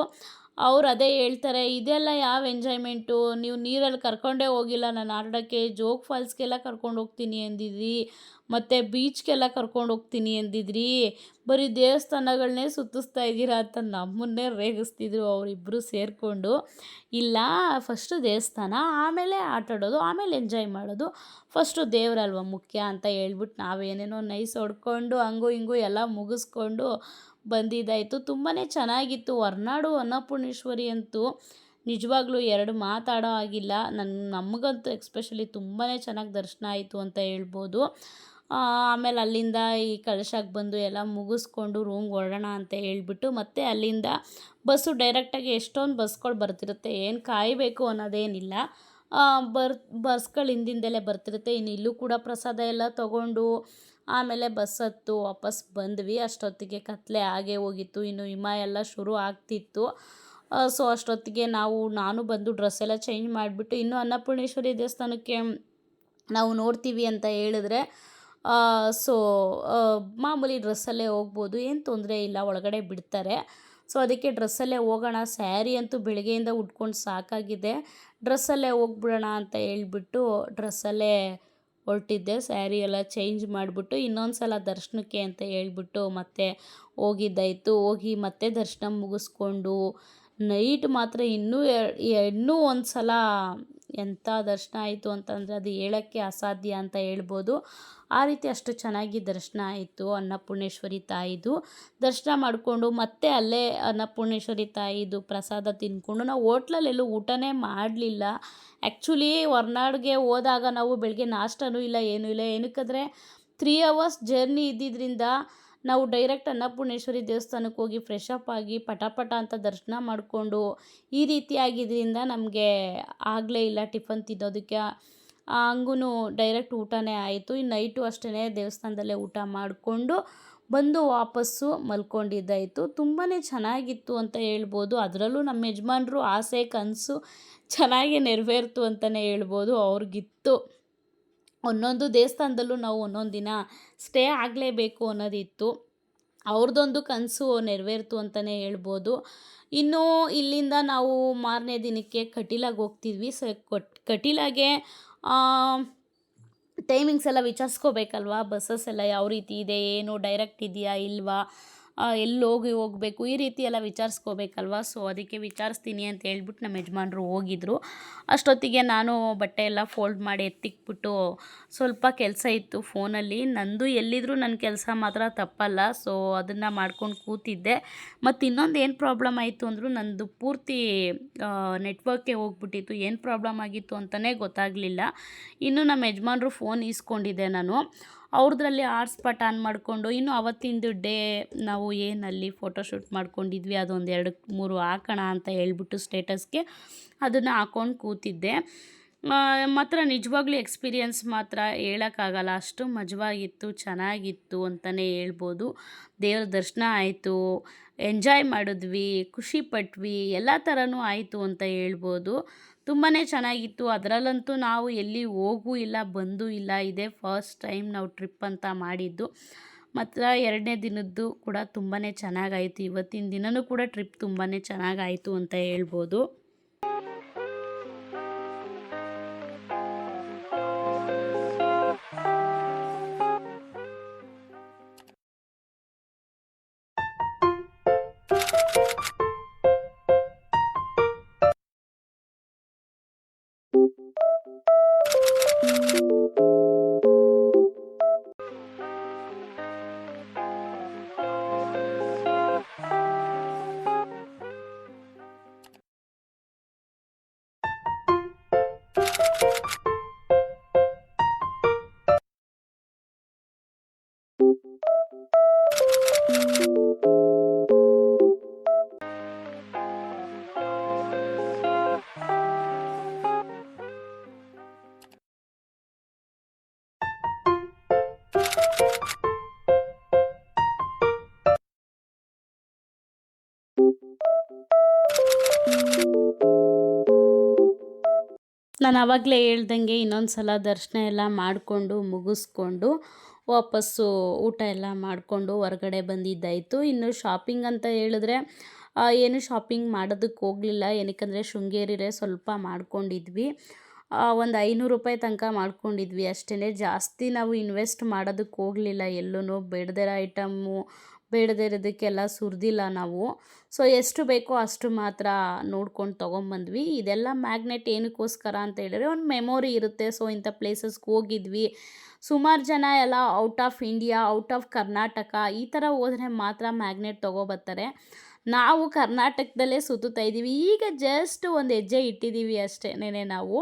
ಅವ್ರು ಅದೇ ಹೇಳ್ತಾರೆ, ಇದೆಲ್ಲ ಯಾವ ಎಂಜಾಯ್ಮೆಂಟು ನೀವು ನೀರಲ್ಲಿ ಕರ್ಕೊಂಡೇ ಹೋಗಿಲ್ಲ, ನಾನು ಆಟಾಡೋಕ್ಕೆ ಜೋಗ್ ಫಾಲ್ಸ್ಗೆಲ್ಲ ಕರ್ಕೊಂಡು ಹೋಗ್ತೀನಿ ಅಂದಿದ್ರಿ, ಮತ್ತು ಬೀಚ್ಗೆಲ್ಲ ಕರ್ಕೊಂಡು ಹೋಗ್ತೀನಿ ಅಂದಿದ್ರಿ, ಬರೀ ದೇವಸ್ಥಾನಗಳನ್ನೇ ಸುತ್ತಿಸ್ತಾ ಇದ್ದೀರಾ ಅಂತ ನಮ್ಮನ್ನೇ ರೇಗಿಸ್ತಿದ್ರು ಅವರಿಬ್ಬರು ಸೇರಿಕೊಂಡು. ಇಲ್ಲ ಫಸ್ಟು ದೇವಸ್ಥಾನ, ಆಮೇಲೆ ಆಟಾಡೋದು ಆಮೇಲೆ ಎಂಜಾಯ್ ಮಾಡೋದು. ಫಸ್ಟು ದೇವರಲ್ವ ಮುಖ್ಯ ಅಂತ ಹೇಳ್ಬಿಟ್ಟು ನಾವೇನೇನೋ ನೈಸ್ ಹೊಡ್ಕೊಂಡು, ಹಂಗು ಹಿಂಗೂ ಎಲ್ಲ ಮುಗಿಸ್ಕೊಂಡು ಬಂದಿದ್ದಾಯಿತು. ತುಂಬಾ ಚೆನ್ನಾಗಿತ್ತು. ಹೊರ್ನಾಡು ಅನ್ನಪೂರ್ಣೇಶ್ವರಿ ಅಂತೂ ನಿಜವಾಗ್ಲೂ ಎರಡು ಮಾತಾಡೋ ಆಗಿಲ್ಲ ನನ್ನ ನಮಗಂತೂ ಎಕ್ಸ್ಪೆಷಲಿ ತುಂಬಾ ಚೆನ್ನಾಗಿ ದರ್ಶನ ಆಯಿತು ಅಂತ ಹೇಳ್ಬೋದು. ಆಮೇಲೆ ಅಲ್ಲಿಂದ ಈ ಕಳಶಕ್ಕೆ ಬಂದು ಎಲ್ಲ ಮುಗಿಸ್ಕೊಂಡು ರೂಮ್ಗೆ ಹೊರಡೋಣ ಅಂತ ಹೇಳ್ಬಿಟ್ಟು ಮತ್ತೆ ಅಲ್ಲಿಂದ ಬಸ್ಸು ಡೈರೆಕ್ಟಾಗಿ ಎಷ್ಟೊಂದು ಬಸ್ಗಳು ಬರ್ತಿರುತ್ತೆ, ಏನು ಕಾಯಬೇಕು ಅನ್ನೋದೇನಿಲ್ಲ. ಬರ್, ಬಸ್ಗಳು ಹಿಂದಿಂದಲೇ ಬರ್ತಿರುತ್ತೆ. ಇನ್ನು ಇಲ್ಲೂ ಕೂಡ ಪ್ರಸಾದ ಎಲ್ಲ ತೊಗೊಂಡು ಆಮೇಲೆ ಬಸ್ ಹತ್ತು ವಾಪಸ್ ಬಂದ್ವಿ. ಅಷ್ಟೊತ್ತಿಗೆ ಕತ್ಲೆ ಆಗೇ ಹೋಗಿತ್ತು. ಇನ್ನು ಹಿಮ ಎಲ್ಲ ಶುರು ಆಗ್ತಿತ್ತು. ಸೊ ಅಷ್ಟೊತ್ತಿಗೆ ನಾವು, ನಾನು ಬಂದು ಡ್ರೆಸ್ ಎಲ್ಲ ಚೇಂಜ್ ಮಾಡಿಬಿಟ್ಟು ಇನ್ನು ಅನ್ನಪೂರ್ಣೇಶ್ವರಿ ದೇವಸ್ಥಾನಕ್ಕೆ ನಾವು ನೋಡ್ತೀವಿ ಅಂತ ಹೇಳಿದ್ರೆ ಸೊ ಮಾಮೂಲಿ ಡ್ರೆಸ್ಸಲ್ಲೇ ಹೋಗ್ಬೋದು. ಏನು ತೊಂದರೆ ಇಲ್ಲ, ಒಳಗಡೆ ಬಿಡ್ತಾರೆ. ಸೊ ಅದಕ್ಕೆ ಡ್ರೆಸ್ಸಲ್ಲೇ ಹೋಗೋಣ. ಸ್ಯಾರಿ ಅಂತೂ ಬೆಳಗ್ಗೆಯಿಂದ ಉಟ್ಕೊಂಡು ಸಾಕಾಗಿದೆ. ಡ್ರೆಸ್ಸಲ್ಲೇ ಹೋಗ್ಬಿಡೋಣ ಅಂತ ಹೇಳ್ಬಿಟ್ಟು ಡ್ರೆಸ್ಸಲ್ಲೇ ಹೊರಟಿದ್ದೆ ಸ್ಯಾರಿ ಎಲ್ಲ ಚೇಂಜ್ ಮಾಡಿಬಿಟ್ಟು ಇನ್ನೊಂದು ಸಲ ದರ್ಶನಕ್ಕೆ ಅಂತ ಹೇಳ್ಬಿಟ್ಟು ಮತ್ತೆ ಹೋಗಿದ್ದಾಯಿತು. ಹೋಗಿ ಮತ್ತೆ ದರ್ಶನ ಮುಗಿಸ್ಕೊಂಡು ನೈಟ್ ಮಾತ್ರ ಇನ್ನೂ ಇನ್ನೂ ಒಂದು ಸಲ ಎಂಥ ದರ್ಶನ ಆಯಿತು ಅಂತಂದರೆ ಅದು ಹೇಳೋಕ್ಕೆ ಅಸಾಧ್ಯ ಅಂತ ಹೇಳ್ಬೋದು. ಆ ರೀತಿ ಅಷ್ಟು ಚೆನ್ನಾಗಿ ದರ್ಶನ ಆಯಿತು ಅನ್ನಪೂರ್ಣೇಶ್ವರಿ ತಾಯಿದು. ದರ್ಶನ ಮಾಡಿಕೊಂಡು ಮತ್ತೆ ಅಲ್ಲೇ ಅನ್ನಪೂರ್ಣೇಶ್ವರಿ ತಾಯಿದು ಪ್ರಸಾದ ತಿಂದ್ಕೊಂಡು ನಾವು ಹೋಟ್ಲಲ್ಲೆಲ್ಲೂ ಊಟನೇ ಮಾಡಲಿಲ್ಲ. ಆ್ಯಕ್ಚುಲಿ ಹೊರ್ನಾಡ್ಗೆ ಹೋದಾಗ ನಾವು ಬೆಳಗ್ಗೆ ನಾಷ್ಟನೂ ಇಲ್ಲ, ಏನೂ ಇಲ್ಲ. ಏನಕ್ಕಂದರೆ ತ್ರೀ ಅವರ್ಸ್ ಜರ್ನಿ ಇದ್ದಿದ್ದರಿಂದ ನಾವು ಡೈರೆಕ್ಟ್ ಅನ್ನಪೂರ್ಣೇಶ್ವರಿ ದೇವಸ್ಥಾನಕ್ಕೆ ಹೋಗಿ ಫ್ರೆಶ್ ಅಪ್ ಆಗಿ ಪಟಾಪಟ ಪಟ ಅಂತ ದರ್ಶನ ಮಾಡಿಕೊಂಡು ಈ ರೀತಿ ಆಗಿದ್ದರಿಂದ ನಮಗೆ ಆಗಲೇ ಇಲ್ಲ ಟಿಫನ್ ತಿನ್ನೋದಕ್ಕೆ. ಹಂಗೂ ಡೈರೆಕ್ಟ್ ಊಟನೇ ಆಯಿತು. ಇನ್ನು ನೈಟು ಅಷ್ಟೇ ದೇವಸ್ಥಾನದಲ್ಲೇ ಊಟ ಮಾಡಿಕೊಂಡು ಬಂದು ವಾಪಸ್ಸು ಮಲ್ಕೊಂಡಿದ್ದಾಯಿತು. ತುಂಬಾ ಚೆನ್ನಾಗಿತ್ತು ಅಂತ ಹೇಳ್ಬೋದು. ಅದರಲ್ಲೂ ನಮ್ಮ ಯಜಮಾನ್ರು ಆಸೆ, ಕನಸು ಚೆನ್ನಾಗಿ ನೆರವೇರ್ತು ಅಂತಲೇ ಹೇಳ್ಬೋದು. ಅವ್ರಿಗಿತ್ತು. ಒಂದೊಂದು ದೇವಸ್ಥಾನದಲ್ಲೂ ನಾವು ಒಂದೊಂದು ದಿನ ಸ್ಟೇ ಆಗಲೇಬೇಕು ಅನ್ನೋದಿತ್ತು. ಅವ್ರದ್ದೊಂದು ಕನಸು ನೆರವೇರ್ತು ಅಂತಲೇ ಹೇಳ್ಬೋದು. ಇನ್ನು ಇಲ್ಲಿಂದ ನಾವು ಮಾರನೇ ದಿನಕ್ಕೆ ಕಟೀಲಾಗೆ ಹೋಗ್ತಿದ್ವಿ. ಸೊ ಕೊಟ್, ಕಟೀಲಾಗೆ ಟೈಮಿಂಗ್ಸ್ ಎಲ್ಲ ವಿಚಾರಿಸ್ಕೋಬೇಕಲ್ವಾ? ಬಸ್ಸಸ್ ಎಲ್ಲ ಯಾವ ರೀತಿ ಇದೆ? ಏನು ಡೈರೆಕ್ಟ್ ಇದೆಯಾ, ಇಲ್ವಾ? ಎಲ್ಲಿ ಹೋಗಿ ಹೋಗಬೇಕು? ಈ ರೀತಿ ಎಲ್ಲ ವಿಚಾರಿಸ್ಕೋಬೇಕಲ್ವ? ಸೊ ಅದಕ್ಕೆ ವಿಚಾರಿಸ್ತೀನಿ ಅಂತ ಹೇಳ್ಬಿಟ್ಟು ನಮ್ಮ ಯಜಮಾನ್ರು ಹೋಗಿದ್ರು. ಅಷ್ಟೊತ್ತಿಗೆ ನಾನು ಬಟ್ಟೆ ಎಲ್ಲ ಫೋಲ್ಡ್ ಮಾಡಿ ಎತ್ತಿಕ್ಬಿಟ್ಟು ಸ್ವಲ್ಪ ಕೆಲಸ ಇತ್ತು ಫೋನಲ್ಲಿ. ನಂದು ಎಲ್ಲಿದ್ರೂ ನನ್ನ ಕೆಲಸ ಮಾತ್ರ ತಪ್ಪಲ್ಲ. ಸೊ ಅದನ್ನು ಮಾಡ್ಕೊಂಡು ಕೂತಿದ್ದೆ. ಮತ್ತು ಇನ್ನೊಂದು ಏನು ಪ್ರಾಬ್ಲಮ್ ಆಯಿತು ಅಂದರೂ, ನಂದು ಪೂರ್ತಿ ನೆಟ್ವರ್ಕೇ ಹೋಗ್ಬಿಟ್ಟಿತ್ತು. ಏನು ಪ್ರಾಬ್ಲಮ್ ಆಗಿತ್ತು ಅಂತಲೇ ಗೊತ್ತಾಗಲಿಲ್ಲ. ಇನ್ನು ನಮ್ಮ ಯಜಮಾನ್ರು ಫೋನ್ ಇಸ್ಕೊಂಡಿದ್ದೆ ನಾನು. ಅವ್ರದ್ರಲ್ಲಿ ಆರ್ಸ್ಪಾಟ್ ಆನ್ ಮಾಡಿಕೊಂಡು, ಇನ್ನು ಅವತ್ತಿಂದು ಡೇ ನಾವು ಏನಲ್ಲಿ ಫೋಟೋಶೂಟ್ ಮಾಡ್ಕೊಂಡಿದ್ವಿ, ಅದೊಂದು ಎರಡು, ಮೂರು ಹಾಕೋಣ ಅಂತ ಹೇಳ್ಬಿಟ್ಟು ಸ್ಟೇಟಸ್ಗೆ ಅದನ್ನು ಹಾಕ್ಕೊಂಡು ಕೂತಿದ್ದೆ. ಮಾತ್ರ ನಿಜವಾಗ್ಲೂ ಎಕ್ಸ್ಪೀರಿಯನ್ಸ್ ಮಾತ್ರ ಹೇಳೋಕ್ಕಾಗಲ್ಲ, ಅಷ್ಟು ಮಜವಾಗಿತ್ತು, ಚೆನ್ನಾಗಿತ್ತು ಅಂತಲೇ ಹೇಳ್ಬೋದು. ದೇವ್ರ ದರ್ಶನ ಆಯಿತು ಎಂಜಾಯ್ ಮಾಡಿದ್ವಿ, ಖುಷಿ ಪಟ್ವಿ, ಎಲ್ಲ ಥರನೂ ಆಯಿತು ಅಂತ ಹೇಳ್ಬೋದು. ತುಂಬಾ ಚೆನ್ನಾಗಿತ್ತು. ಅದರಲ್ಲಂತೂ ನಾವು ಎಲ್ಲಿ ಹೋಗೂ ಇಲ್ಲ, ಬಂದೂ ಇಲ್ಲ, ಇದೇ ಫಸ್ಟ್ ಟೈಮ್ ನಾವು ಟ್ರಿಪ್ ಅಂತ ಮಾಡಿದ್ದು. ಮತ್ತು ಎರಡನೇ ದಿನದ್ದು ಕೂಡ ತುಂಬಾ ಚೆನ್ನಾಗಾಯಿತು. ಇವತ್ತಿನ ದಿನವೂ ಕೂಡ ಟ್ರಿಪ್ ತುಂಬಾ ಚೆನ್ನಾಗಾಯಿತು ಅಂತ ಹೇಳ್ಬೋದು. ನಾನು ಆವಾಗಲೇ ಹೇಳ್ದಂಗೆ ಇನ್ನೊಂದು ಸಲ ದರ್ಶನ ಎಲ್ಲ ಮಾಡಿಕೊಂಡು ಮುಗಿಸ್ಕೊಂಡು ವಾಪಸ್ಸು ಊಟ ಎಲ್ಲ ಮಾಡಿಕೊಂಡು ಹೊರಗಡೆ ಬಂದಿದ್ದಾಯಿತು. ಇನ್ನು ಶಾಪಿಂಗ್ ಅಂತ ಹೇಳಿದ್ರೆ ಏನು ಶಾಪಿಂಗ್ ಮಾಡೋದಕ್ಕೆ ಹೋಗಲಿಲ್ಲ. ಏನಕ್ಕಂದರೆ ಶೃಂಗೇರಿರೇ ಸ್ವಲ್ಪ ಮಾಡ್ಕೊಂಡಿದ್ವಿ. ಒಂದು ಐನೂರು ರೂಪಾಯಿ ತನಕ ಮಾಡ್ಕೊಂಡಿದ್ವಿ ಅಷ್ಟೇ ಜಾಸ್ತಿ ನಾವು ಇನ್ವೆಸ್ಟ್ ಮಾಡೋದಕ್ಕೆ ಹೋಗಲಿಲ್ಲ. ಎಲ್ಲೂ ಬೇಡದಿರೋ ಐಟಮ್ಮು ಬೇಡದೇ ಇರೋದಕ್ಕೆಲ್ಲ ಸುರಿದಿಲ್ಲ ನಾವು. ಸೊ ಎಷ್ಟು ಬೇಕೋ ಅಷ್ಟು ಮಾತ್ರ ನೋಡ್ಕೊಂಡು ತೊಗೊಂಬಂದ್ವಿ. ಇದೆಲ್ಲ ಮ್ಯಾಗ್ನೆಟ್ ಏನಕ್ಕೋಸ್ಕರ ಅಂತ ಹೇಳಿದ್ರೆ ಒಂದು ಮೆಮೊರಿ ಇರುತ್ತೆ. ಸೊ ಇಂಥ ಪ್ಲೇಸಸ್ಗೆ ಹೋಗಿದ್ವಿ. ಸುಮಾರು ಜನ ಎಲ್ಲ out of India out of Karnataka ಈ ಥರ ಹೋದರೆ ಮಾತ್ರ ಮ್ಯಾಗ್ನೆಟ್ ತೊಗೊಬರ್ತಾರೆ. ನಾವು ಕರ್ನಾಟಕದಲ್ಲೇ ಸುತ್ತುತ್ತಾ ಇದ್ದೀವಿ. ಈಗ ಜಸ್ಟ್ ಒಂದು ಹೆಜ್ಜೆ ಇಟ್ಟಿದ್ದೀವಿ ಅಷ್ಟೇನೇ ನಾವು.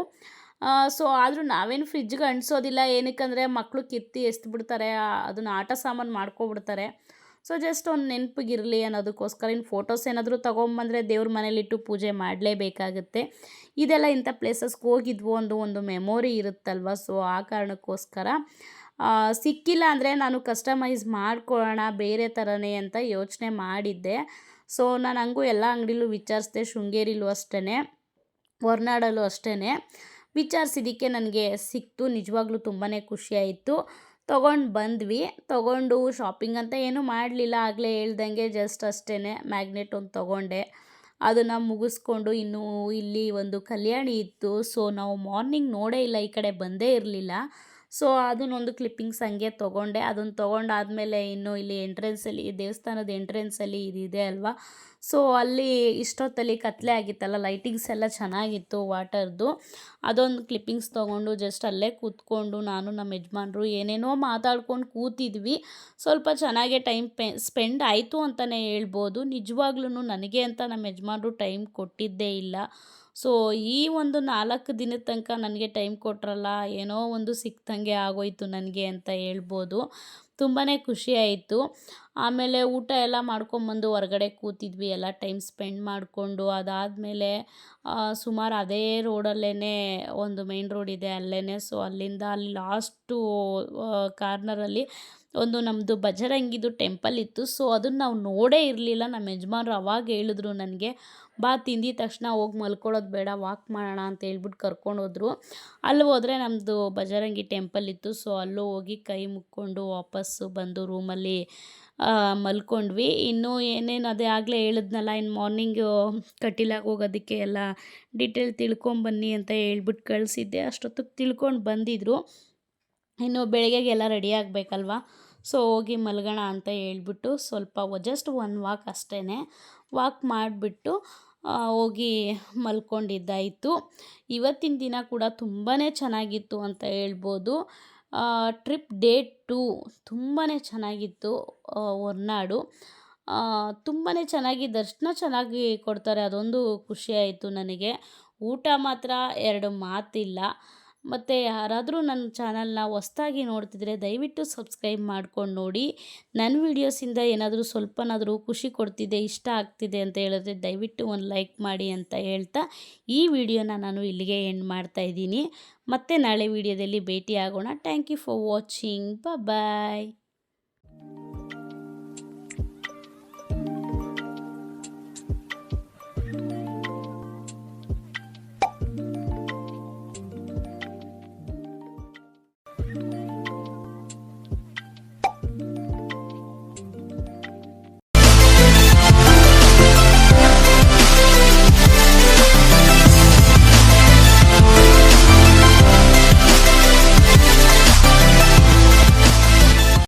ಸೊ ಆದರೂ ನಾವೇನು ಫ್ರಿಜ್ಗೆ ಅಂಟಿಸೋದಿಲ್ಲ. ಏನಕ್ಕಂದರೆ ಮಕ್ಕಳು ಕಿತ್ತಿ ಎಸ್ದುಬಿಡ್ತಾರೆ ಅದನ್ನು ಆಟ ಸಾಮಾನು ಮಾಡ್ಕೊಬಿಡ್ತಾರೆ. ಸೊ ಜಸ್ಟ್ ಒಂದು ನೆನಪಿಗಿರಲಿ ಅನ್ನೋದಕ್ಕೋಸ್ಕರ ಇನ್ನು ಫೋಟೋಸ್ ಏನಾದರೂ ತೊಗೊಂಬಂದರೆ ದೇವ್ರ ಮನೇಲಿಟ್ಟು ಪೂಜೆ ಮಾಡಲೇಬೇಕಾಗುತ್ತೆ. ಇದೆಲ್ಲ ಇಂಥ ಪ್ಲೇಸಸ್ಗೆ ಹೋಗಿದ್ವು ಒಂದು ಒಂದು ಮೆಮೊರಿ ಇರುತ್ತಲ್ವ? ಸೊ ಆ ಕಾರಣಕ್ಕೋಸ್ಕರ ಸಿಕ್ಕಿಲ್ಲ ಅಂದರೆ ನಾನು ಕಸ್ಟಮೈಸ್ ಮಾಡ್ಕೊಳ್ಳೋಣ, ಬೇರೆ ಥರನೇ ಅಂತ ಯೋಚನೆ ಮಾಡಿದ್ದೆ. ಸೊ ನಾನು ಹಂಗೂ ಎಲ್ಲ ಅಂಗಡಿಲೂ ವಿಚಾರಿಸಿದೆ, ಶೃಂಗೇರಿಲೂ ಅಷ್ಟೇ ಹೊರ್ನಾಡಲ್ಲೂ ಅಷ್ಟೇ ವಿಚಾರಿಸಿದ್ದಕ್ಕೆ ನನಗೆ ಸಿಕ್ತು, ನಿಜವಾಗ್ಲೂ ತುಂಬಾ ಖುಷಿಯಾಯಿತು. ತೊಗೊಂಡು ಬಂದ್ವಿ. ತೊಗೊಂಡು ಶಾಪಿಂಗ್ ಅಂತ ಏನೂ ಮಾಡಲಿಲ್ಲ. ಆಗಲೇ ಹೇಳ್ದಂಗೆ ಜಸ್ಟ್ ಅಷ್ಟೇ ಮ್ಯಾಗ್ನೆಟ್ ಒಂದು ತೊಗೊಂಡೆ. ಅದನ್ನು ಮುಗಿಸ್ಕೊಂಡು ಇನ್ನೂ ಇಲ್ಲಿ ಒಂದು ಕಲ್ಯಾಣಿ ಇತ್ತು. ಸೊ ನಾವು ಮಾರ್ನಿಂಗ್ ನೋಡೇ ಇಲ್ಲ, ಈ ಕಡೆ ಬಂದೇ ಇರಲಿಲ್ಲ. ಸೊ ಅದನ್ನೊಂದು ಕ್ಲಿಪ್ಪಿಂಗ್ಸ್ ಹಂಗೆ ತೊಗೊಂಡೆ. ಅದನ್ನು ತೊಗೊಂಡಾದಮೇಲೆ ಇನ್ನು ಇಲ್ಲಿ ಎಂಟ್ರೆನ್ಸಲ್ಲಿ ದೇವಸ್ಥಾನದ ಎಂಟ್ರೆನ್ಸಲ್ಲಿ ಇದಿದೆ ಅಲ್ವಾ? ಸೊ ಅಲ್ಲಿ ಇಷ್ಟೊತ್ತಲ್ಲಿ ಕತ್ಲೆ ಆಗಿತ್ತಲ್ಲ ಲೈಟಿಂಗ್ಸ್ ಎಲ್ಲ ಚೆನ್ನಾಗಿತ್ತು ವಾಟರ್ದು ಅದೊಂದು ಕ್ಲಿಪ್ಪಿಂಗ್ಸ್ ತೊಗೊಂಡು ಜಸ್ಟ್ ಅಲ್ಲೇ ಕೂತ್ಕೊಂಡು ನಾನು ನಮ್ಮ ಯಜಮಾನ್ರು ಏನೇನೋ ಮಾತಾಡ್ಕೊಂಡು ಕೂತಿದ್ವಿ. ಸ್ವಲ್ಪ ಚೆನ್ನಾಗೆ ಟೈಮ್ ಸ್ಪೆಂಡ್ ಆಯಿತು ಅಂತಲೇ ಹೇಳ್ಬೋದು. ನಿಜವಾಗ್ಲೂ ನನಗೆ ಅಂತ ನಮ್ಮ ಯಜಮಾನ್ರು ಟೈಮ್ ಕೊಟ್ಟಿದ್ದೇ ಇಲ್ಲ. ಸೊ ಈ ಒಂದು ನಾಲ್ಕು ದಿನದ ತನಕ ನನಗೆ ಟೈಮ್ ಕೊಟ್ರಲ್ಲ, ಏನೋ ಒಂದು ಸಿಕ್ತಂಗೆ ಆಗೋಯ್ತು ನನಗೆ ಅಂತ ಹೇಳ್ಬೋದು. ತುಂಬಾ ಖುಷಿ ಆಯಿತು. ಆಮೇಲೆ ಊಟ ಎಲ್ಲ ಮಾಡ್ಕೊಂಬಂದು ಹೊರಗಡೆ ಕೂತಿದ್ವಿ, ಎಲ್ಲ ಟೈಮ್ ಸ್ಪೆಂಡ್ ಮಾಡಿಕೊಂಡು. ಅದಾದಮೇಲೆ ಸುಮಾರು ಅದೇ ರೋಡಲ್ಲೇ ಒಂದು ಮೇನ್ ರೋಡ್ ಇದೆ ಅಲ್ಲೇ ಸೊ ಅಲ್ಲಿಂದ ಅಲ್ಲಿ ಲಾಸ್ಟು ಕಾರ್ನರಲ್ಲಿ ಒಂದು ನಮ್ಮದು ಬಜರಂಗಿದು ಟೆಂಪಲ್ ಇತ್ತು. ಸೊ ಅದನ್ನು ನಾವು ನೋಡೇ ಇರಲಿಲ್ಲ. ನಮ್ಮ ಯಜಮಾನ್ರು ಅವಾಗ ಹೇಳಿದ್ರು ನನಗೆ ಬಾ, ತಿಂದಿದ ತಕ್ಷಣ ಹೋಗಿ ಮಲ್ಕೊಳ್ಳೋದು ಬೇಡ ವಾಕ್ ಮಾಡೋಣ ಅಂತ ಹೇಳ್ಬಿಟ್ಟು ಕರ್ಕೊಂಡೋದ್ರು ಅಲ್ಲಿ ಹೋದರೆ ನಮ್ಮದು ಬಜರಂಗಿ ಟೆಂಪಲ್ ಇತ್ತು ಸೊ ಅಲ್ಲೂ ಹೋಗಿ ಕೈ ಮುಕ್ಕೊಂಡು ವಾಪಸ್ಸು ಬಂದು ರೂಮಲ್ಲಿ ಮಲ್ಕೊಂಡ್ವಿ. ಇನ್ನೂ ಏನೇನು ಅದೇ ಆಗಲೇ ಹೇಳಿದ್ನಲ್ಲ ಇನ್ನು ಮಾರ್ನಿಂಗು ಕಟೀಲಾಗಿ ಹೋಗೋದಕ್ಕೆ ಎಲ್ಲ ಡೀಟೇಲ್ ತಿಳ್ಕೊಂಬನ್ನಿ ಅಂತ ಹೇಳ್ಬಿಟ್ಟು ಕಳಿಸಿದ್ದೆ. ಅಷ್ಟೊತ್ತಿಗೆ ತಿಳ್ಕೊಂಡು ಬಂದಿದ್ರು. ಇನ್ನು ಬೆಳಗ್ಗೆಗೆಲ್ಲ ರೆಡಿ ಆಗಬೇಕಲ್ವ? ಸೊ ಹೋಗಿ ಮಲ್ಗೋಣ ಅಂತ ಹೇಳ್ಬಿಟ್ಟು ಸ್ವಲ್ಪ ಜಸ್ಟ್ ಒನ್ ವಾಕ್ ಅಷ್ಟೇ ವಾಕ್ ಮಾಡಿಬಿಟ್ಟು ಹೋಗಿ ಮಲ್ಕೊಂಡಿದ್ದಾಯಿತು. ಇವತ್ತಿನ ದಿನ ಕೂಡ ತುಂಬಾ ಚೆನ್ನಾಗಿತ್ತು ಅಂತ ಹೇಳ್ಬೋದು. ಟ್ರಿಪ್ ಡೇ ಟು ತುಂಬಾ ಚೆನ್ನಾಗಿತ್ತು ಹೊರ್ನಾಡು. ತುಂಬಾ ಚೆನ್ನಾಗಿ ದರ್ಶನ ಚೆನ್ನಾಗಿ ಕೊಡ್ತಾರೆ, ಅದೊಂದು ಖುಷಿಯಾಯಿತು ನನಗೆ. ಊಟ ಮಾತ್ರ ಎರಡು ಮಾತಿಲ್ಲ. ಮತ್ತು ಯಾರಾದರೂ ನನ್ನ ಚಾನಲ್ನ ಹೊಸ್ದಾಗಿ ನೋಡ್ತಿದ್ರೆ ದಯವಿಟ್ಟು ಸಬ್ಸ್ಕ್ರೈಬ್ ಮಾಡ್ಕೊಂಡು ನೋಡಿ. ನನ್ನ ವೀಡಿಯೋಸಿಂದ ಏನಾದರೂ ಸ್ವಲ್ಪನಾದರೂ ಖುಷಿ ಕೊಡ್ತಿದೆ, ಇಷ್ಟ ಆಗ್ತಿದೆ ಅಂತ ಹೇಳಿದ್ರೆ ದಯವಿಟ್ಟು ಒಂದು ಲೈಕ್ ಮಾಡಿ ಅಂತ ಹೇಳ್ತಾ ಈ ವಿಡಿಯೋನ ನಾನು ಇಲ್ಲಿಗೆ ಎಂಡ್ ಮಾಡ್ತಾ ಇದ್ದೀನಿ. ಮತ್ತೆ ನಾಳೆ ವಿಡಿಯೋದಲ್ಲಿ ಭೇಟಿ ಆಗೋಣ thank you for watching. Bye